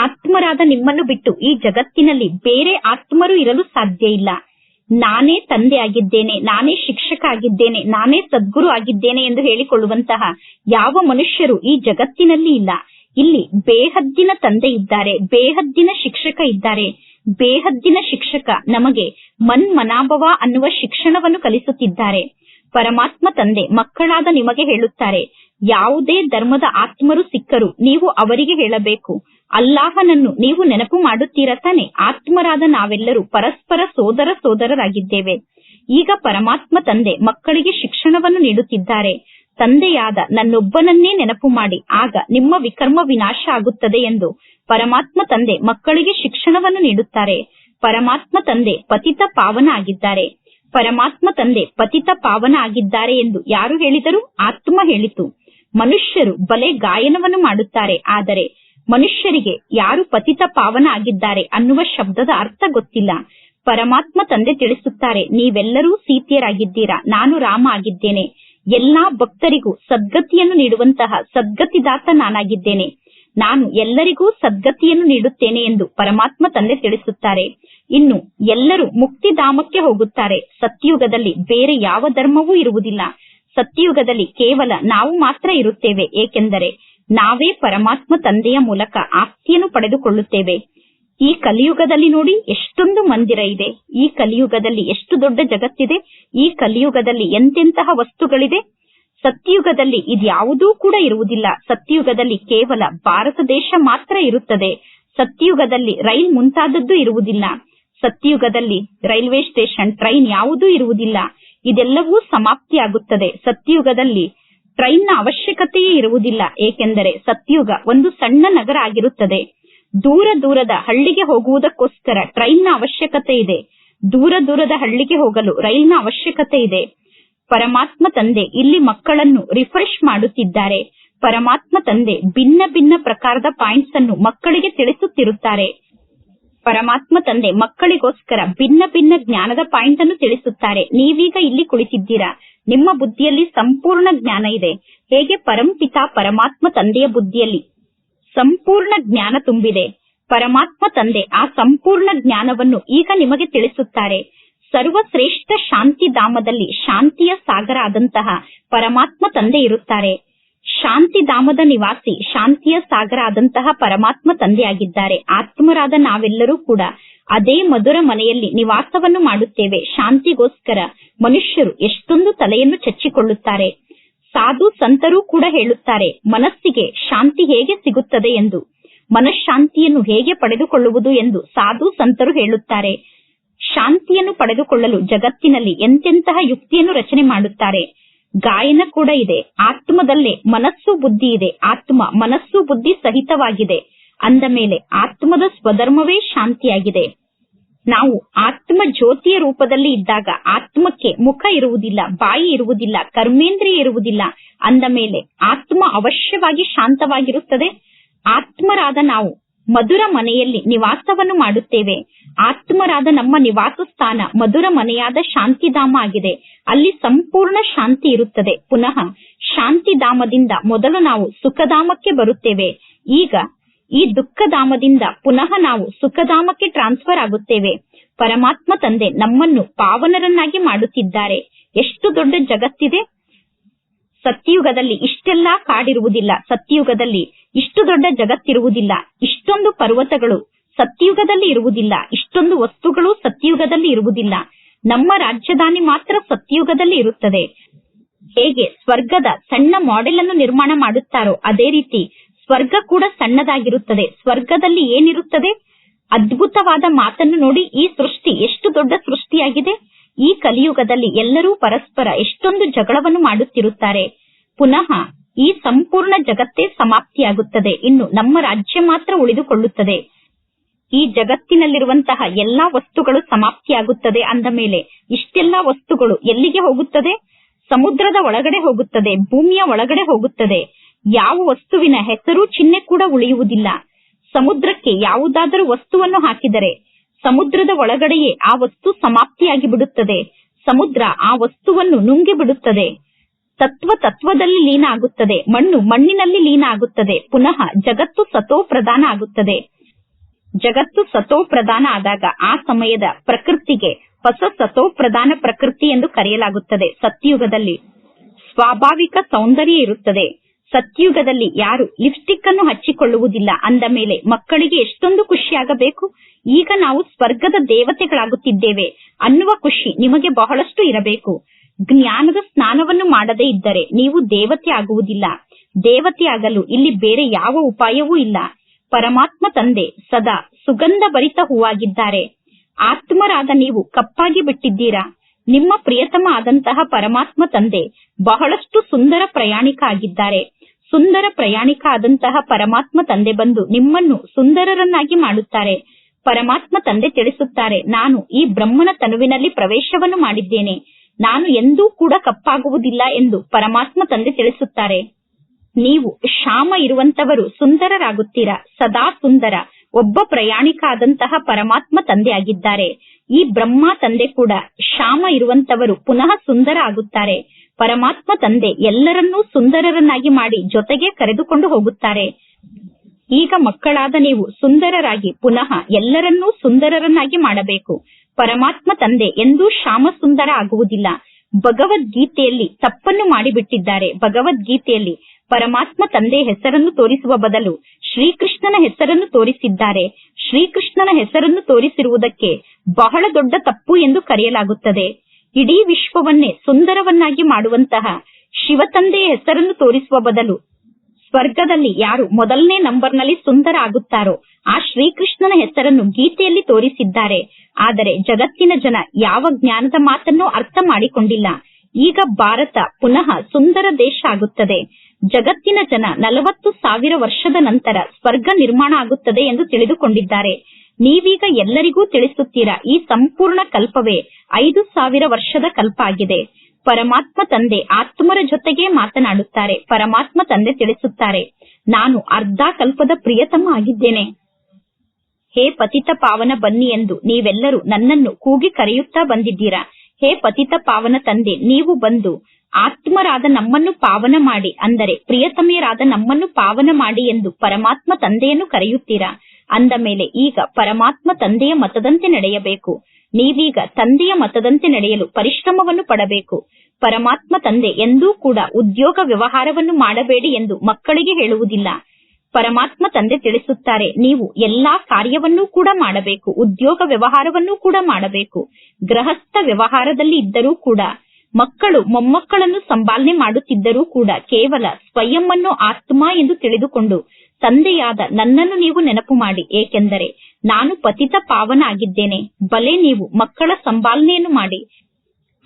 ಆತ್ಮರಾದ ನಿಮ್ಮನ್ನು ಬಿಟ್ಟು ಈ ಜಗತ್ತಿನಲ್ಲಿ ಬೇರೆ ಆತ್ಮರು ಇರಲು ಸಾಧ್ಯ ಇಲ್ಲ. ನಾನೇ ತಂದೆ ಆಗಿದ್ದೇನೆ, ನಾನೇ ಶಿಕ್ಷಕ ಆಗಿದ್ದೇನೆ, ನಾನೇ ಸದ್ಗುರು ಆಗಿದ್ದೇನೆ ಎಂದು ಹೇಳಿಕೊಳ್ಳುವಂತಹ ಯಾವ ಮನುಷ್ಯರು ಈ ಜಗತ್ತಿನಲ್ಲಿ ಇಲ್ಲ. ಇಲ್ಲಿ ಬೇಹದ್ದಿನ ತಂದೆ ಇದ್ದಾರೆ, ಬೇಹದ್ದಿನ ಶಿಕ್ಷಕ ಇದ್ದಾರೆ. ಬೇಹದ್ದಿನ ಶಿಕ್ಷಕ ನಮಗೆ ಮನ್ ಮನಾಭವ ಅನ್ನುವ ಶಿಕ್ಷಣವನ್ನು ಕಲಿಸುತ್ತಿದ್ದಾರೆ. ಪರಮಾತ್ಮ ತಂದೆ, ಮಕ್ಕಳಾದ ನಿಮಗೆ ಹೇಳುತ್ತಾರೆ, ಯಾವುದೇ ಧರ್ಮದ ಆತ್ಮರು ಸಿಕ್ಕರು ನೀವು ಅವರಿಗೆ ಹೇಳಬೇಕು. ಅಲ್ಲಾಹನನ್ನು ನೀವು ನೆನಪು ಮಾಡುತ್ತೀರ ತಾನೆ? ಆತ್ಮರಾದ ನಾವೆಲ್ಲರೂ ಪರಸ್ಪರ ಸೋದರ ಸೋದರರಾಗಿದ್ದೇವೆ. ಈಗ ಪರಮಾತ್ಮ ತಂದೆ ಮಕ್ಕಳಿಗೆ ಶಿಕ್ಷಣವನ್ನು ನೀಡುತ್ತಿದ್ದಾರೆ. ತಂದೆಯಾದ ನನ್ನೊಬ್ಬನನ್ನೇ ನೆನಪು ಮಾಡಿ, ಆಗ ನಿಮ್ಮ ವಿಕರ್ಮ ವಿನಾಶ ಆಗುತ್ತದೆ ಎಂದು ಪರಮಾತ್ಮ ತಂದೆ ಮಕ್ಕಳಿಗೆ ಶಿಕ್ಷಣವನ್ನು ನೀಡುತ್ತಾರೆ. ಪರಮಾತ್ಮ ತಂದೆ ಪತಿತ ಪಾವನ ಆಗಿದ್ದಾರೆ. ಪರಮಾತ್ಮ ತಂದೆ ಪತಿತ ಪಾವನ ಆಗಿದ್ದಾರೆ ಎಂದು ಯಾರು ಹೇಳಿದರು? ಆತ್ಮ ಹೇಳಿತು. ಮನುಷ್ಯರು ಬಲೆ ಗಾಯನವನ್ನು ಮಾಡುತ್ತಾರೆ, ಆದರೆ ಮನುಷ್ಯರಿಗೆ ಯಾರು ಪತಿತ ಪಾವನ ಆಗಿದ್ದಾರೆ ಅನ್ನುವ ಶಬ್ದದ ಅರ್ಥ ಗೊತ್ತಿಲ್ಲ. ಪರಮಾತ್ಮ ತಂದೆ ತಿಳಿಸುತ್ತಾರೆ, ನೀವೆಲ್ಲರೂ ಸೀತಿಯರಾಗಿದ್ದೀರಾ, ನಾನು ರಾಮ ಆಗಿದ್ದೇನೆ. ಎಲ್ಲಾ ಭಕ್ತರಿಗೂ ಸದ್ಗತಿಯನ್ನು ನೀಡುವಂತಹ ಸದ್ಗತಿದಾತ ನಾನಾಗಿದ್ದೇನೆ. ನಾನು ಎಲ್ಲರಿಗೂ ಸದ್ಗತಿಯನ್ನು ನೀಡುತ್ತೇನೆ ಎಂದು ಪರಮಾತ್ಮ ತಂದೆ ತಿಳಿಸುತ್ತಾರೆ. ಇನ್ನು ಎಲ್ಲರೂ ಮುಕ್ತಿಧಾಮಕ್ಕೆ ಹೋಗುತ್ತಾರೆ. ಸತ್ಯಯುಗದಲ್ಲಿ ಬೇರೆ ಯಾವ ಧರ್ಮವೂ ಇರುವುದಿಲ್ಲ. ಸತ್ಯಯುಗದಲ್ಲಿ ಕೇವಲ ನಾವು ಮಾತ್ರ ಇರುತ್ತೇವೆ, ಏಕೆಂದರೆ ನಾವೇ ಪರಮಾತ್ಮ ತಂದೆಯ ಮೂಲಕ ಆಸ್ತಿಯನ್ನು ಪಡೆದುಕೊಳ್ಳುತ್ತೇವೆ. ಈ ಕಲಿಯುಗದಲ್ಲಿ ನೋಡಿ ಎಷ್ಟೊಂದು ಮಂದಿರ ಇದೆ. ಈ ಕಲಿಯುಗದಲ್ಲಿ ಎಷ್ಟು ದೊಡ್ಡ ಜಗತ್ತಿದೆ. ಈ ಕಲಿಯುಗದಲ್ಲಿ ಎಂತೆಂತಹ ವಸ್ತುಗಳಿದೆ. ಸತ್ಯಯುಗದಲ್ಲಿ ಇದ್ಯಾವುದೂ ಕೂಡ ಇರುವುದಿಲ್ಲ. ಸತ್ಯಯುಗದಲ್ಲಿ ಕೇವಲ ಭಾರತ ದೇಶ ಮಾತ್ರ ಇರುತ್ತದೆ. ಸತ್ಯಯುಗದಲ್ಲಿ ರೈಲ್ ಮುಂತಾದದ್ದು ಇರುವುದಿಲ್ಲ. ಸತ್ಯಯುಗದಲ್ಲಿ ರೈಲ್ವೆ ಸ್ಟೇಷನ್, ಟ್ರೈನ್ ಯಾವುದೂ ಇರುವುದಿಲ್ಲ. ಇದೆಲ್ಲವೂ ಸಮಾಪ್ತಿಯಾಗುತ್ತದೆ. ಸತ್ಯಯುಗದಲ್ಲಿ ಟ್ರೈನ್ನ ಅವಶ್ಯಕತೆಯೇ ಇರುವುದಿಲ್ಲ, ಏಕೆಂದರೆ ಸತ್ಯುಗ ಒಂದು ಸಣ್ಣ ನಗರ ಆಗಿರುತ್ತದೆ. ದೂರ ದೂರದ ಹಳ್ಳಿಗೆ ಹೋಗುವುದಕ್ಕೋಸ್ಕರ ಟ್ರೈನ್ನ ಅವಶ್ಯಕತೆ ಇದೆ. ದೂರ ದೂರದ ಹಳ್ಳಿಗೆ ಹೋಗಲು ರೈಲ್ನ ಅವಶ್ಯಕತೆ ಇದೆ. ಪರಮಾತ್ಮ ತಂದೆ ಇಲ್ಲಿ ಮಕ್ಕಳನ್ನು ರಿಫ್ರೆಶ್ ಮಾಡುತ್ತಿದ್ದಾರೆ. ಪರಮಾತ್ಮ ತಂದೆ ಭಿನ್ನ ಭಿನ್ನ ಪ್ರಕಾರದ ಪಾಯಿಂಟ್ಸ್ ಅನ್ನು ಮಕ್ಕಳಿಗೆ ತಿಳಿಸುತ್ತಿರುತ್ತಾರೆ. ಪರಮಾತ್ಮ ತಂದೆ ಮಕ್ಕಳಿಗೋಸ್ಕರ ಭಿನ್ನ ಭಿನ್ನ ಜ್ಞಾನದ ಪಾಯಿಂಟ್ ಅನ್ನು ತಿಳಿಸುತ್ತಾರೆ. ನೀವೀಗ ಇಲ್ಲಿ ಕುಳಿತಿದ್ದೀರಾ? ನಿಮ್ಮ ಬುದ್ಧಿಯಲ್ಲಿ ಸಂಪೂರ್ಣ ಜ್ಞಾನ ಇದೆ. ಹೇಗೆ ಪರಂಪಿತಾ ಪರಮಾತ್ಮ ತಂದೆಯ ಬುದ್ಧಿಯಲ್ಲಿ ಸಂಪೂರ್ಣ ಜ್ಞಾನ ತುಂಬಿದೆ. ಪರಮಾತ್ಮ ತಂದೆ ಆ ಸಂಪೂರ್ಣ ಜ್ಞಾನವನ್ನು ಈಗ ನಿಮಗೆ ತಿಳಿಸುತ್ತಾರೆ. ಸರ್ವಶ್ರೇಷ್ಠ ಶಾಂತಿ ಧಾಮದಲ್ಲಿ ಶಾಂತಿಯ ಸಾಗರ ಆದಂತಹ ಪರಮಾತ್ಮ ತಂದೆ ಇರುತ್ತಾರೆ. ಶಾಂತಿ ಧಾಮದ ನಿವಾಸಿ, ಶಾಂತಿಯ ಸಾಗರ ಆದಂತಹ ಪರಮಾತ್ಮ ತಂದೆಯಾಗಿದ್ದಾರೆ. ಆತ್ಮರಾದ ನಾವೆಲ್ಲರೂ ಕೂಡ ಅದೇ ಮಧುರ ಮನೆಯಲ್ಲಿ ನಿವಾಸವನ್ನು ಮಾಡುತ್ತೇವೆ. ಶಾಂತಿಗೋಸ್ಕರ ಮನುಷ್ಯರು ಎಷ್ಟೊಂದು ತಲೆಯನ್ನು ಚಚ್ಚಿಕೊಳ್ಳುತ್ತಾರೆ. ಸಾಧು ಸಂತರೂ ಕೂಡ ಹೇಳುತ್ತಾರೆ, ಮನಸ್ಸಿಗೆ ಶಾಂತಿ ಹೇಗೆ ಸಿಗುತ್ತದೆ ಎಂದು? ಮನಃಶಾಂತಿಯನ್ನು ಹೇಗೆ ಪಡೆದುಕೊಳ್ಳುವುದು ಎಂದು ಸಾಧು ಸಂತರು ಹೇಳುತ್ತಾರೆ. ಶಾಂತಿಯನ್ನು ಪಡೆದುಕೊಳ್ಳಲು ಜಗತ್ತಿನಲ್ಲಿ ಎಂತೆಂತಹ ಯುಕ್ತಿಯನ್ನು ರಚನೆ ಮಾಡುತ್ತಾರೆ? ಗಾಯನ ಕೂಡ ಇದೆ. ಆತ್ಮದಲ್ಲೇ ಮನಸ್ಸು ಬುದ್ಧಿ ಇದೆ. ಆತ್ಮ ಮನಸ್ಸು ಬುದ್ಧಿ ಸಹಿತವಾಗಿದೆ. ಅಂದ ಮೇಲೆ ಆತ್ಮದ ಸ್ವಧರ್ಮವೇ ಶಾಂತಿಯಾಗಿದೆ. ನಾವು ಆತ್ಮ ಜ್ಯೋತಿಯ ರೂಪದಲ್ಲಿ ಇದ್ದಾಗ ಆತ್ಮಕ್ಕೆ ಮುಖ ಇರುವುದಿಲ್ಲ, ಬಾಯಿ ಇರುವುದಿಲ್ಲ, ಕರ್ಮೇಂದ್ರಿಯ ಇರುವುದಿಲ್ಲ. ಅಂದ ಮೇಲೆ ಆತ್ಮ ಅವಶ್ಯವಾಗಿ ಶಾಂತವಾಗಿರುತ್ತದೆ. ಆತ್ಮರಾದ ನಾವು ಮಧುರ ಮನೆಯಲ್ಲಿ ನಿವಾಸವನ್ನು ಮಾಡುತ್ತೇವೆ. ಆತ್ಮರಾದ ನಮ್ಮ ನಿವಾಸ ಸ್ಥಾನ ಮಧುರ ಮನೆಯಾದ ಶಾಂತಿಧಾಮ ಆಗಿದೆ. ಅಲ್ಲಿ ಸಂಪೂರ್ಣ ಶಾಂತಿ ಇರುತ್ತದೆ. ಪುನಃ ಶಾಂತಿಧಾಮದಿಂದ ಮೊದಲು ನಾವು ಸುಖಧಾಮಕ್ಕೆ ಬರುತ್ತೇವೆ. ಈಗ ಈ ದುಃಖಧಾಮದಿಂದ ಪುನಃ ನಾವು ಸುಖಧಾಮಕ್ಕೆ ಟ್ರಾನ್ಸ್ಫರ್ ಆಗುತ್ತೇವೆ. ಪರಮಾತ್ಮ ತಂದೆ ನಮ್ಮನ್ನು ಪಾವನರನ್ನಾಗಿ ಮಾಡುತ್ತಿದ್ದಾರೆ. ಎಷ್ಟು ದೊಡ್ಡ ಜಗತ್ತಿದೆ. ಸತ್ಯಯುಗದಲ್ಲಿ ಇಷ್ಟೆಲ್ಲಾ ಕಾಡಿರುವುದಿಲ್ಲ, ಸತ್ಯಯುಗದಲ್ಲಿ ಇಷ್ಟು ದೊಡ್ಡ ಜಗತ್ತಿರುವುದಿಲ್ಲ, ಇಷ್ಟೊಂದು ಪರ್ವತಗಳು ಸತ್ಯಯುಗದಲ್ಲಿ ಇರುವುದಿಲ್ಲ, ಇಷ್ಟೊಂದು ವಸ್ತುಗಳು ಸತ್ಯಯುಗದಲ್ಲಿ ಇರುವುದಿಲ್ಲ. ನಮ್ಮ ರಾಜಧಾನಿ ಮಾತ್ರ ಸತ್ಯಯುಗದಲ್ಲಿ ಇರುತ್ತದೆ. ಹೇಗೆ ಸ್ವರ್ಗದ ಸಣ್ಣ ಮಾಡೆಲ್ ಅನ್ನು ನಿರ್ಮಾಣ ಮಾಡುತ್ತಾರೋ ಅದೇ ರೀತಿ ಸ್ವರ್ಗ ಕೂಡ ಸಣ್ಣದಾಗಿರುತ್ತದೆ. ಸ್ವರ್ಗದಲ್ಲಿ ಏನಿರುತ್ತದೆ? ಅದ್ಭುತವಾದ ಮಾತನ್ನು ನೋಡಿ ಈ ಸೃಷ್ಟಿ ಎಷ್ಟು ದೊಡ್ಡ ಸೃಷ್ಟಿಯಾಗಿದೆ. ಈ ಕಲಿಯುಗದಲ್ಲಿ ಎಲ್ಲರೂ ಪರಸ್ಪರ ಎಷ್ಟೊಂದು ಜಗಳವನ್ನು ಮಾಡುತ್ತಿರುತ್ತಾರೆ. ಪುನಃ ಈ ಸಂಪೂರ್ಣ ಜಗತ್ತೇ ಸಮಾಪ್ತಿಯಾಗುತ್ತದೆ. ಇನ್ನು ನಮ್ಮ ರಾಜ್ಯ ಮಾತ್ರ ಉಳಿದುಕೊಳ್ಳುತ್ತದೆ. ಈ ಜಗತ್ತಿನಲ್ಲಿರುವಂತಹ ಎಲ್ಲಾ ವಸ್ತುಗಳು ಸಮಾಪ್ತಿಯಾಗುತ್ತದೆ ಅಂದ ಮೇಲೆ ಇಷ್ಟೆಲ್ಲಾ ವಸ್ತುಗಳು ಎಲ್ಲಿಗೆ ಹೋಗುತ್ತದೆ? ಸಮುದ್ರದ ಒಳಗಡೆ ಹೋಗುತ್ತದೆ, ಭೂಮಿಯ ಒಳಗಡೆ ಹೋಗುತ್ತದೆ. ಯಾವ ವಸ್ತುವಿನ ಹೆಸರು ಚಿಹ್ನೆ ಕೂಡ ಉಳಿಯುವುದಿಲ್ಲ. ಸಮುದ್ರಕ್ಕೆ ಯಾವುದಾದರೂ ವಸ್ತುವನ್ನು ಹಾಕಿದರೆ ಸಮುದ್ರದ ಒಳಗಡೆಯೇ ಆ ವಸ್ತು ಸಮಾಪ್ತಿಯಾಗಿ ಬಿಡುತ್ತದೆ ಸಮುದ್ರ ಆ ವಸ್ತುವನ್ನು ನುಂಗಿ ಬಿಡುತ್ತದೆ ತತ್ವ ತತ್ವದಲ್ಲಿ ಲೀನ ಆಗುತ್ತದೆ ಮಣ್ಣು ಮಣ್ಣಿನಲ್ಲಿ ಲೀನ ಆಗುತ್ತದೆ ಪುನಃ ಜಗತ್ತು ಸತೋ ಪ್ರಧಾನ ಆಗುತ್ತದೆ. ಜಗತ್ತು ಸತೋ ಪ್ರಧಾನ ಆದಾಗ ಆ ಸಮಯದ ಪ್ರಕೃತಿಗೆ ಹೊಸ ಸತೋ ಪ್ರಧಾನ ಪ್ರಕೃತಿ ಎಂದು ಕರೆಯಲಾಗುತ್ತದೆ. ಸತ್ಯುಗದಲ್ಲಿ ಸ್ವಾಭಾವಿಕ ಸೌಂದರ್ಯ ಇರುತ್ತದೆ. ಸತ್ಯಯುಗದಲ್ಲಿ ಯಾರು ಲಿಪ್ಸ್ಟಿಕ್ ಅನ್ನು ಹಚ್ಚಿಕೊಳ್ಳುವುದಿಲ್ಲ ಅಂದ ಮೇಲೆ ಮಕ್ಕಳಿಗೆ ಎಷ್ಟೊಂದು ಖುಷಿಯಾಗಬೇಕು? ಈಗ ನಾವು ಸ್ವರ್ಗದ ದೇವತೆಗಳಾಗುತ್ತಿದ್ದೇವೆ ಅನ್ನುವ ಖುಷಿ ನಿಮಗೆ ಬಹಳಷ್ಟು ಇರಬೇಕು. ಜ್ಞಾನದ ಸ್ನಾನವನ್ನು ಮಾಡದೇ ಇದ್ದರೆ ನೀವು ದೇವತೆ ಆಗುವುದಿಲ್ಲ. ದೇವತೆಯಾಗಲು ಇಲ್ಲಿ ಬೇರೆ ಯಾವ ಉಪಾಯವೂ ಇಲ್ಲ. ಪರಮಾತ್ಮ ತಂದೆ ಸದಾ ಸುಗಂಧ ಭರಿತ ಹೂವಾಗಿದ್ದಾರೆ. ಆತ್ಮರಾದ ನೀವು ಕಪ್ಪಾಗಿ ಬಿಟ್ಟಿದ್ದೀರಾ? ನಿಮ್ಮ ಪ್ರಿಯತಮ ಆದಂತಹ ಪರಮಾತ್ಮ ತಂದೆ ಬಹಳಷ್ಟು ಸುಂದರ ಪ್ರಯಾಣಿಕ ಆಗಿದ್ದಾರೆ. ಸುಂದರ ಪ್ರಯಾಣಿಕ ಆದಂತಹ ಪರಮಾತ್ಮ ತಂದೆ ಬಂದು ನಿಮ್ಮನ್ನು ಸುಂದರರನ್ನಾಗಿ ಮಾಡುತ್ತಾರೆ. ಪರಮಾತ್ಮ ತಂದೆ ತಿಳಿಸುತ್ತಾರೆ, ನಾನು ಈ ಬ್ರಹ್ಮನ ತನುವಿನಲ್ಲಿ ಪ್ರವೇಶವನ್ನು ಮಾಡಿದ್ದೇನೆ. ನಾನು ಎಂದೂ ಕೂಡ ಕಪ್ಪಾಗುವುದಿಲ್ಲ ಎಂದು ಪರಮಾತ್ಮ ತಂದೆ ತಿಳಿಸುತ್ತಾರೆ. ನೀವು ಶಾಮ ಇರುವಂತವರು ಸುಂದರರಾಗುತ್ತೀರಾ? ಸದಾ ಸುಂದರ, ಒಬ್ಬ ಪ್ರಯಾಣಿಕ ಆದಂತಹ ಪರಮಾತ್ಮ ತಂದೆ ಆಗಿದ್ದಾರೆ. ಈ ಬ್ರಹ್ಮ ತಂದೆ ಕೂಡ ಶಾಮ ಇರುವಂತವರು ಪುನಃ ಸುಂದರ ಆಗುತ್ತಾರೆ. ಪರಮಾತ್ಮ ತಂದೆ ಎಲ್ಲರನ್ನೂ ಸುಂದರರನ್ನಾಗಿ ಮಾಡಿ ಜೊತೆಗೆ ಕರೆದುಕೊಂಡು ಹೋಗುತ್ತಾರೆ. ಈಗ ಮಕ್ಕಳಾದ ನೀವು ಸುಂದರರಾಗಿ ಪುನಃ ಎಲ್ಲರನ್ನೂ ಸುಂದರರನ್ನಾಗಿ ಮಾಡಬೇಕು. ಪರಮಾತ್ಮ ತಂದೆ ಎಂದೂ ಶ್ಯಾಮ ಸುಂದರ ಆಗುವುದಿಲ್ಲ. ಭಗವದ್ಗೀತೆಯಲ್ಲಿ ತಪ್ಪನ್ನು ಮಾಡಿಬಿಟ್ಟಿದ್ದಾರೆ. ಭಗವದ್ಗೀತೆಯಲ್ಲಿ ಪರಮಾತ್ಮ ತಂದೆ ಹೆಸರನ್ನು ತೋರಿಸುವ ಬದಲು ಶ್ರೀಕೃಷ್ಣನ ಹೆಸರನ್ನು ತೋರಿಸಿದ್ದಾರೆ. ಶ್ರೀಕೃಷ್ಣನ ಹೆಸರನ್ನು ತೋರಿಸಿರುವುದಕ್ಕೆ ಬಹಳ ದೊಡ್ಡ ತಪ್ಪು ಎಂದು ಕರೆಯಲಾಗುತ್ತದೆ. ಇಡೀ ವಿಶ್ವವನ್ನೇ ಸುಂದರವನ್ನಾಗಿ ಮಾಡುವಂತಹ ಶಿವತಂದೆಯ ಹೆಸರನ್ನು ತೋರಿಸುವ ಬದಲು ಸ್ವರ್ಗದಲ್ಲಿ ಯಾರು ಮೊದಲನೇ ನಂಬರ್ನಲ್ಲಿ ಸುಂದರ ಆಗುತ್ತಾರೋ ಆ ಶ್ರೀಕೃಷ್ಣನ ಹೆಸರನ್ನು ಗೀತೆಯಲ್ಲಿ ತೋರಿಸಿದ್ದಾರೆ. ಆದರೆ ಜಗತ್ತಿನ ಜನ ಯಾವ ಜ್ಞಾನದ ಮಾತನ್ನು ಅರ್ಥ ಮಾಡಿಕೊಂಡಿಲ್ಲ. ಈಗ ಭಾರತ ಪುನಃ ಸುಂದರ ದೇಶ ಆಗುತ್ತದೆ. ಜಗತ್ತಿನ ಜನ ನಲವತ್ತು ಸಾವಿರ ವರ್ಷದ ನಂತರ ಸ್ವರ್ಗ ನಿರ್ಮಾಣ ಆಗುತ್ತದೆ ಎಂದು ತಿಳಿದುಕೊಂಡಿದ್ದಾರೆ. ನೀವೀಗ ಎಲ್ಲರಿಗೂ ತಿಳಿಸುತ್ತೀರಾ ಈ ಸಂಪೂರ್ಣ ಕಲ್ಪವೇ? ಐದು ಸಾವಿರ ವರ್ಷದ ಕಲ್ಪ ಆಗಿದೆ. ಪರಮಾತ್ಮ ತಂದೆ ಆತ್ಮರ ಜೊತೆಗೆ ಮಾತನಾಡುತ್ತಾರೆ. ಪರಮಾತ್ಮ ತಂದೆ ತಿಳಿಸುತ್ತಾರೆ. ನಾನು ಅರ್ಧ ಕಲ್ಪದ ಪ್ರಿಯತಮ ಆಗಿದ್ದೇನೆ. ಹೇ ಪತಿತ ಪಾವನ ಬನ್ನಿ ಎಂದು ನೀವೆಲ್ಲರೂ ನನ್ನನ್ನು ಕೂಗಿ ಕರೆಯುತ್ತಾ ಬಂದಿದ್ದೀರಾ? ಹೇ ಪತಿತ ಪಾವನ ತಂದೆ, ನೀವು ಬಂದು ಆತ್ಮರಾದ ನಮ್ಮನ್ನು ಪಾವನ ಮಾಡಿ, ಅಂದರೆ ಪ್ರಿಯತಮೆಯರಾದ ನಮ್ಮನ್ನು ಪಾವನ ಮಾಡಿ ಎಂದು ಪರಮಾತ್ಮ ತಂದೆಯನ್ನು ಕರೆಯುತ್ತೀರಾ? ಅಂದ ಮೇಲೆ ಈಗ ಪರಮಾತ್ಮ ತಂದೆಯ ಮತದಂತೆ ನಡೆಯಬೇಕು. ನೀವೀಗ ತಂದೆಯ ಮತದಂತೆ ನಡೆಯಲು ಪರಿಶ್ರಮವನ್ನು ಪಡಬೇಕು. ಪರಮಾತ್ಮ ತಂದೆ ಎಂದೂ ಕೂಡ ಉದ್ಯೋಗ ವ್ಯವಹಾರವನ್ನು ಮಾಡಬೇಡಿ ಎಂದು ಮಕ್ಕಳಿಗೆ ಹೇಳುವುದಿಲ್ಲ. ಪರಮಾತ್ಮ ತಂದೆ ತಿಳಿಸುತ್ತಾರೆ, ನೀವು ಎಲ್ಲಾ ಕಾರ್ಯವನ್ನೂ ಕೂಡ ಮಾಡಬೇಕು, ಉದ್ಯೋಗ ವ್ಯವಹಾರವನ್ನೂ ಕೂಡ ಮಾಡಬೇಕು, ಗೃಹಸ್ಥ ವ್ಯವಹಾರದಲ್ಲಿ ಇದ್ದರೂ ಕೂಡ, ಮಕ್ಕಳು ಮೊಮ್ಮಕ್ಕಳನ್ನು ಸಂಪಾಲನೆ ಮಾಡುತ್ತಿದ್ದರೂ ಕೂಡ ಕೇವಲ ಸ್ವಯಂವನ್ನು ಆತ್ಮ ಎಂದು ತಿಳಿದುಕೊಂಡು ತಂದೆಯಾದ ನನ್ನನ್ನು ನೀವು ನೆನಪು ಮಾಡಿ. ಏಕೆಂದರೆ ನಾನು ಪತಿತ ಪಾವನ ಆಗಿದ್ದೇನೆ ಬಲೆ ನೀವು ಮಕ್ಕಳ ಸಂಪಾಲನೆಯನ್ನು ಮಾಡಿ.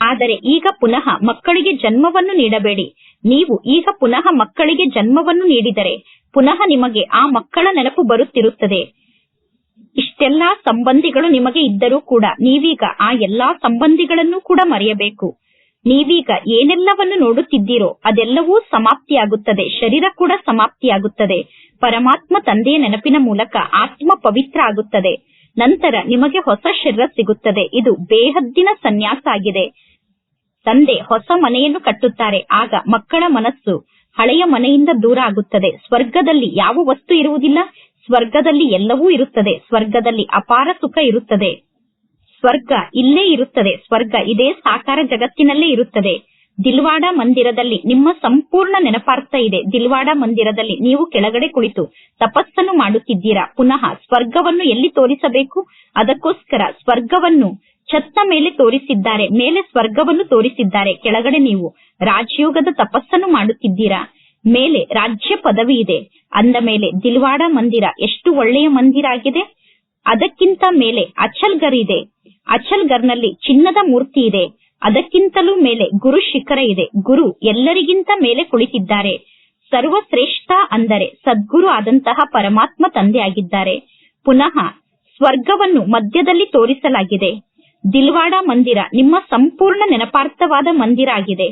ಆದರೆ ಈಗ ಪುನಃ ಮಕ್ಕಳಿಗೆ ಜನ್ಮವನ್ನು ನೀಡಬೇಡಿ. ನೀವು ಈಗ ಪುನಃ ಮಕ್ಕಳಿಗೆ ಜನ್ಮವನ್ನು ನೀಡಿದರೆ ಪುನಃ ನಿಮಗೆ ಆ ಮಕ್ಕಳ ನೆನಪು ಬರುತ್ತಿರುತ್ತದೆ. ಇಷ್ಟೆಲ್ಲಾ ಸಂಬಂಧಿಗಳು ನಿಮಗೆ ಇದ್ದರೂ ಕೂಡ ನೀವೀಗ ಆ ಎಲ್ಲಾ ಸಂಬಂಧಿಗಳನ್ನು ಕೂಡ ಮರೆಯಬೇಕು. ನೀವೀಗ ಏನೆಲ್ಲವನ್ನು ನೋಡುತ್ತಿದ್ದೀರೋ ಅದೆಲ್ಲವೂ ಸಮಾಪ್ತಿಯಾಗುತ್ತದೆ. ಶರೀರ ಕೂಡ ಸಮಾಪ್ತಿಯಾಗುತ್ತದೆ. ಪರಮಾತ್ಮ ತಂದೆಯ ನೆನಪಿನ ಮೂಲಕ ಆತ್ಮ ಪವಿತ್ರ ಆಗುತ್ತದೆ. ನಂತರ ನಿಮಗೆ ಹೊಸ ಶರೀರ ಸಿಗುತ್ತದೆ. ಇದು ಬೇಹದ್ದಿನ ಸನ್ಯಾಸ ಆಗಿದೆ. ತಂದೆ ಹೊಸ ಮನೆಯನ್ನು ಕಟ್ಟುತ್ತಾರೆ. ಆಗ ಮಕ್ಕಳ ಮನಸ್ಸು ಹಳೆಯ ಮನೆಯಿಂದ ದೂರ ಆಗುತ್ತದೆ. ಸ್ವರ್ಗದಲ್ಲಿ ಯಾವ ವಸ್ತು ಇರುವುದಿಲ್ಲ. ಸ್ವರ್ಗದಲ್ಲಿ ಎಲ್ಲವೂ ಇರುತ್ತದೆ. ಸ್ವರ್ಗದಲ್ಲಿ ಅಪಾರ ಸುಖ ಇರುತ್ತದೆ. ಸ್ವರ್ಗ ಇಲ್ಲೇ ಇರುತ್ತದೆ. ಸ್ವರ್ಗ ಇದೇ ಸಾಕಾರ ಜಗತ್ತಿನಲ್ಲೇ ಇರುತ್ತದೆ. ದಿಲ್ವಾಡ ಮಂದಿರದಲ್ಲಿ ನಿಮ್ಮ ಸಂಪೂರ್ಣ ನೆನಪಾರ್ಥ ಇದೆ. ದಿಲ್ವಾಡ ಮಂದಿರದಲ್ಲಿ ನೀವು ಕೆಳಗಡೆ ಕುಳಿತು ತಪಸ್ಸನ್ನು ಮಾಡುತ್ತಿದ್ದೀರಾ. ಪುನಃ ಸ್ವರ್ಗವನ್ನು ಎಲ್ಲಿ ತೋರಿಸಬೇಕು? ಅದಕ್ಕೋಸ್ಕರ ಸ್ವರ್ಗವನ್ನು ಛತ್ತ ಮೇಲೆ ತೋರಿಸಿದ್ದಾರೆ. ಮೇಲೆ ಸ್ವರ್ಗವನ್ನು ತೋರಿಸಿದ್ದಾರೆ. ಕೆಳಗಡೆ ನೀವು ರಾಜಯೋಗದ ತಪಸ್ಸನ್ನು ಮಾಡುತ್ತಿದ್ದೀರಾ. ಮೇಲೆ ರಾಜ್ಯ ಪದವಿ ಇದೆ. ಅಂದ ಮೇಲೆ ದಿಲ್ವಾಡ ಮಂದಿರ ಎಷ್ಟು ಒಳ್ಳೆಯ ಮಂದಿರ ಆಗಿದೆ ಅದಕ್ಕಿಂತ ಮೇಲೆ ಅಚಲ್ಗರ್ ಇದೆ ಅಚಲ್ಗರ್ನಲ್ಲಿ ಚಿನ್ನದ ಮೂರ್ತಿ ಇದೆ. ಅದಕ್ಕಿಂತಲೂ ಮೇಲೆ ಗುರು ಶಿಖರ ಇದೆ. ಗುರು ಎಲ್ಲರಿಗಿಂತ ಮೇಲೆ ಕುಳಿತಿದ್ದಾರೆ. ಸರ್ವಶ್ರೇಷ್ಠ ಅಂದರೆ ಸದ್ಗುರು ಆದಂತಹ ಪರಮಾತ್ಮ ತಂದೆಯಾಗಿದ್ದಾರೆ. ಪುನಃ ಸ್ವರ್ಗವನ್ನು ಮಧ್ಯದಲ್ಲಿ ತೋರಿಸಲಾಗಿದೆ. ದಿಲ್ವಾಡ ಮಂದಿರ ನಿಮ್ಮ ಸಂಪೂರ್ಣ ನೆನಪಾರ್ಥವಾದ ಮಂದಿರ ಆಗಿದೆ.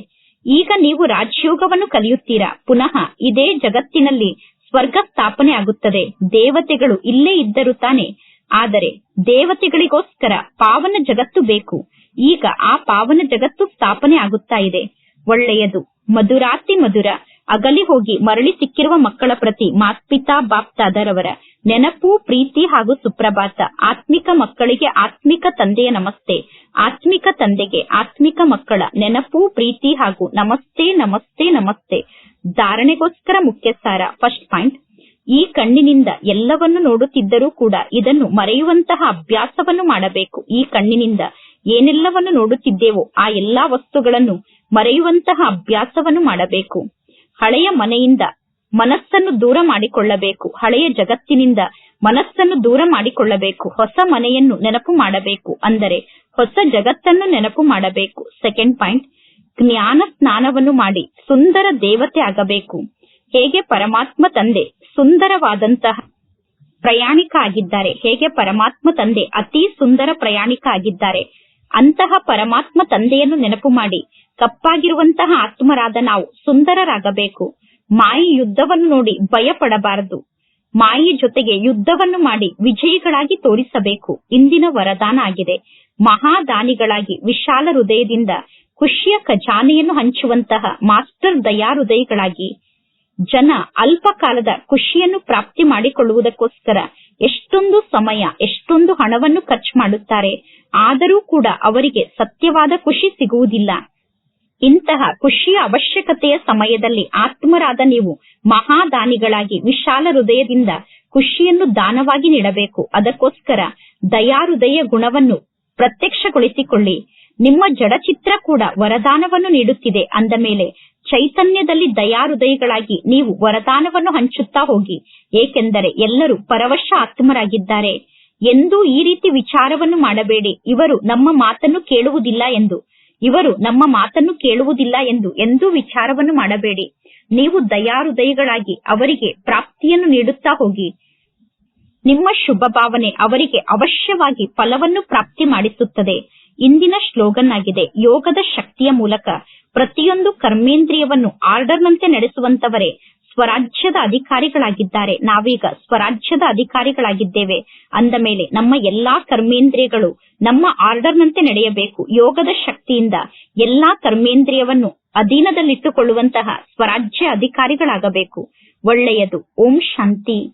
ಈಗ ನೀವು ರಾಜಯೋಗವನ್ನು ಕಲಿಯುತ್ತೀರಾ? ಪುನಃ ಇದೇ ಜಗತ್ತಿನಲ್ಲಿ ಸ್ವರ್ಗ ಸ್ಥಾಪನೆ ಆಗುತ್ತದೆ. ದೇವತೆಗಳು ಇಲ್ಲೇ ಇದ್ದರು ತಾನೆ ಆದರೆ ದೇವತೆಗಳಿಗೋಸ್ಕರ ಪಾವನ ಜಗತ್ತು ಬೇಕು. ಈಗ ಆ ಪಾವನ ಜಗತ್ತು ಸ್ಥಾಪನೆ ಆಗುತ್ತಾ ಇದೆ. ಒಳ್ಳೆಯದು. ಮಧುರಾತಿ ಮಧುರ. ಅಗಲಿ ಹೋಗಿ ಮರಳಿ ಸಿಕ್ಕಿರುವ ಮಕ್ಕಳ ಪ್ರತಿ ಮಾತ್ಪಿತಾ ಬಾಪ್ತಾದರವರ ನೆನಪು, ಪ್ರೀತಿ ಹಾಗೂ ಸುಪ್ರಭಾತ. ಆತ್ಮಿಕ ಮಕ್ಕಳಿಗೆ ಆತ್ಮಿಕ ತಂದೆಯ ನಮಸ್ತೆ. ಆತ್ಮಿಕ ತಂದೆಗೆ ಆತ್ಮಿಕ ಮಕ್ಕಳ ನೆನಪು, ಪ್ರೀತಿ ಹಾಗೂ ನಮಸ್ತೆ ನಮಸ್ತೆ ನಮಸ್ತೆ. ಧಾರಣೆಗೋಸ್ಕರ ಮುಖ್ಯ ಸಾರ ಫಸ್ಟ್ ಪಾಯಿಂಟ್. ಈ ಕಣ್ಣಿನಿಂದ ಎಲ್ಲವನ್ನು ನೋಡುತ್ತಿದ್ದರೂ ಕೂಡ ಇದನ್ನು ಮರೆಯುವಂತಹ ಅಭ್ಯಾಸವನ್ನು ಮಾಡಬೇಕು. ಈ ಕಣ್ಣಿನಿಂದ ಏನೆಲ್ಲವನ್ನು ನೋಡುತ್ತಿದ್ದೇವೋ ಆ ಎಲ್ಲಾ ವಸ್ತುಗಳನ್ನು ಮರೆಯುವಂತಹ ಅಭ್ಯಾಸವನ್ನು ಮಾಡಬೇಕು. ಹಳೆಯ ಮನೆಯಿಂದ ಮನಸ್ಸನ್ನು ದೂರ ಮಾಡಿಕೊಳ್ಳಬೇಕು. ಹಳೆಯ ಜಗತ್ತಿನಿಂದ ಮನಸ್ಸನ್ನು ದೂರ ಮಾಡಿಕೊಳ್ಳಬೇಕು. ಹೊಸ ಮನೆಯನ್ನು ನೆನಪು ಮಾಡಬೇಕು. ಅಂದರೆ ಹೊಸ ಜಗತ್ತನ್ನು ನೆನಪು ಮಾಡಬೇಕು. ಸೆಕೆಂಡ್ ಪಾಯಿಂಟ್ ಜ್ಞಾನ ಸ್ನಾನವನ್ನು ಮಾಡಿ ಸುಂದರ ದೇವತೆ ಆಗಬೇಕು. ಹೇಗೆ ಪರಮಾತ್ಮ ತಂದೆ ಸುಂದರವಾದಂತಹ ಪ್ರಯಾಣಿಕ ಆಗಿದ್ದಾರೆ ಹೇಗೆ? ಪರಮಾತ್ಮ ತಂದೆ, ಅತಿ ಸುಂದರ ಪ್ರಯಾಣಿಕ ಆಗಿದ್ದಾರೆ ಅಂತಹ ಪರಮಾತ್ಮ ತಂದೆಯನ್ನು ನೆನಪು ಮಾಡಿ. ಕಪ್ಪಾಗಿರುವಂತಹ ಆತ್ಮರಾದ ನಾವು ಸುಂದರರಾಗಬೇಕು. ಮಾಯಿ ಯುದ್ಧವನ್ನು ನೋಡಿ ಭಯ ಪಡಬಾರದು ಮಾಯಿ ಜೊತೆಗೆ ಯುದ್ಧವನ್ನು ಮಾಡಿ ವಿಜಯಿಗಳಾಗಿ ತೋರಿಸಬೇಕು. ಇಂದಿನ ವರದಾನ ಆಗಿದೆ. ಮಹಾದಾನಿಗಳಾಗಿ ವಿಶಾಲ ಹೃದಯದಿಂದ ಖುಷಿಯ ಖಜಾನೆಯನ್ನು ಹಂಚುವಂತಹ ಮಾಸ್ಟರ್ ದಯಾ ಹೃದಯಗಳಾಗಿ ಜನ ಅಲ್ಪ ಕಾಲದ ಖುಷಿಯನ್ನು ಪ್ರಾಪ್ತಿ ಮಾಡಿಕೊಳ್ಳುವುದಕ್ಕೋಸ್ಕರ ಎಷ್ಟೊಂದು ಸಮಯ, ಎಷ್ಟೊಂದು ಹಣವನ್ನು ಖರ್ಚು ಮಾಡುತ್ತಾರೆ. ಆದರೂ ಕೂಡ ಅವರಿಗೆ ಸತ್ಯವಾದ ಖುಷಿ ಸಿಗುವುದಿಲ್ಲ. ಇಂತಹ ಖುಷಿಯ ಅವಶ್ಯಕತೆಯ ಸಮಯದಲ್ಲಿ ಆತ್ಮರಾದ ನೀವು ಮಹಾದಾನಿಗಳಾಗಿ ವಿಶಾಲ ಹೃದಯದಿಂದ ಖುಷಿಯನ್ನು ದಾನವಾಗಿ ನೀಡಬೇಕು. ಅದಕ್ಕೋಸ್ಕರ ದಯಾ ಹೃದಯ ಗುಣವನ್ನು ಪ್ರತ್ಯಕ್ಷಗೊಳಿಸಿಕೊಳ್ಳಿ. ನಿಮ್ಮ ಜಡಚಿತ್ರ ಕೂಡ ವರದಾನವನ್ನು ನೀಡುತ್ತಿದೆ ಅಂದ ಮೇಲೆ ಚೈತನ್ಯದಲ್ಲಿ ದಯಾಹೃದಯಗಳಾಗಿ ನೀವು ವರದಾನವನ್ನು ಹಂಚುತ್ತಾ ಹೋಗಿ. ಏಕೆಂದರೆ ಎಲ್ಲರೂ ಪರವಶ ಆತ್ಮರಾಗಿದ್ದಾರೆ. ಎಂದೂ ಈ ರೀತಿ ವಿಚಾರವನ್ನು ಮಾಡಬೇಡಿ. ಇವರು ನಮ್ಮ ಮಾತನ್ನು ಕೇಳುವುದಿಲ್ಲ ಎಂದು. ಇವರು ನಮ್ಮ ಮಾತನ್ನು ಕೇಳುವುದಿಲ್ಲ ಎಂದು ಎಂದೂ ವಿಚಾರವನ್ನು ಮಾಡಬೇಡಿ. ನೀವು ದಯಾಹೃದಯಗಳಾಗಿ ಅವರಿಗೆ ಪ್ರಾಪ್ತಿಯನ್ನು ನೀಡುತ್ತಾ ಹೋಗಿ. ನಿಮ್ಮ ಶುಭ ಭಾವನೆ ಅವರಿಗೆ ಅವಶ್ಯವಾಗಿ ಫಲವನ್ನು ಪ್ರಾಪ್ತಿ ಮಾಡಿಸುತ್ತದೆ. ಇಂದಿನ ಸ್ಲೋಗನ್ ಆಗಿದೆ. ಯೋಗದ ಶಕ್ತಿಯ ಮೂಲಕ ಪ್ರತಿಯೊಂದು ಕರ್ಮೇಂದ್ರಿಯವನ್ನು ಆರ್ಡರ್ನಂತೆ ನಡೆಸುವಂತವರೇ ಸ್ವರಾಜ್ಯದ ಅಧಿಕಾರಿಗಳಾಗಿದ್ದಾರೆ. ನಾವೀಗ ಸ್ವರಾಜ್ಯದ ಅಧಿಕಾರಿಗಳಾಗಿದ್ದೇವೆ. ಅಂದ ಮೇಲೆ ನಮ್ಮ ಎಲ್ಲಾ ಕರ್ಮೇಂದ್ರಿಯಗಳು ನಮ್ಮ ಆರ್ಡರ್ನಂತೆ ನಡೆಯಬೇಕು. ಯೋಗದ ಶಕ್ತಿಯಿಂದ ಎಲ್ಲಾ ಕರ್ಮೇಂದ್ರಿಯವನ್ನು ಅಧೀನದಲ್ಲಿಟ್ಟುಕೊಳ್ಳುವಂತಹ ಸ್ವರಾಜ್ಯ ಅಧಿಕಾರಿಗಳಾಗಬೇಕು. ಒಳ್ಳೆಯದು. ಓಂ ಶಾಂತಿ.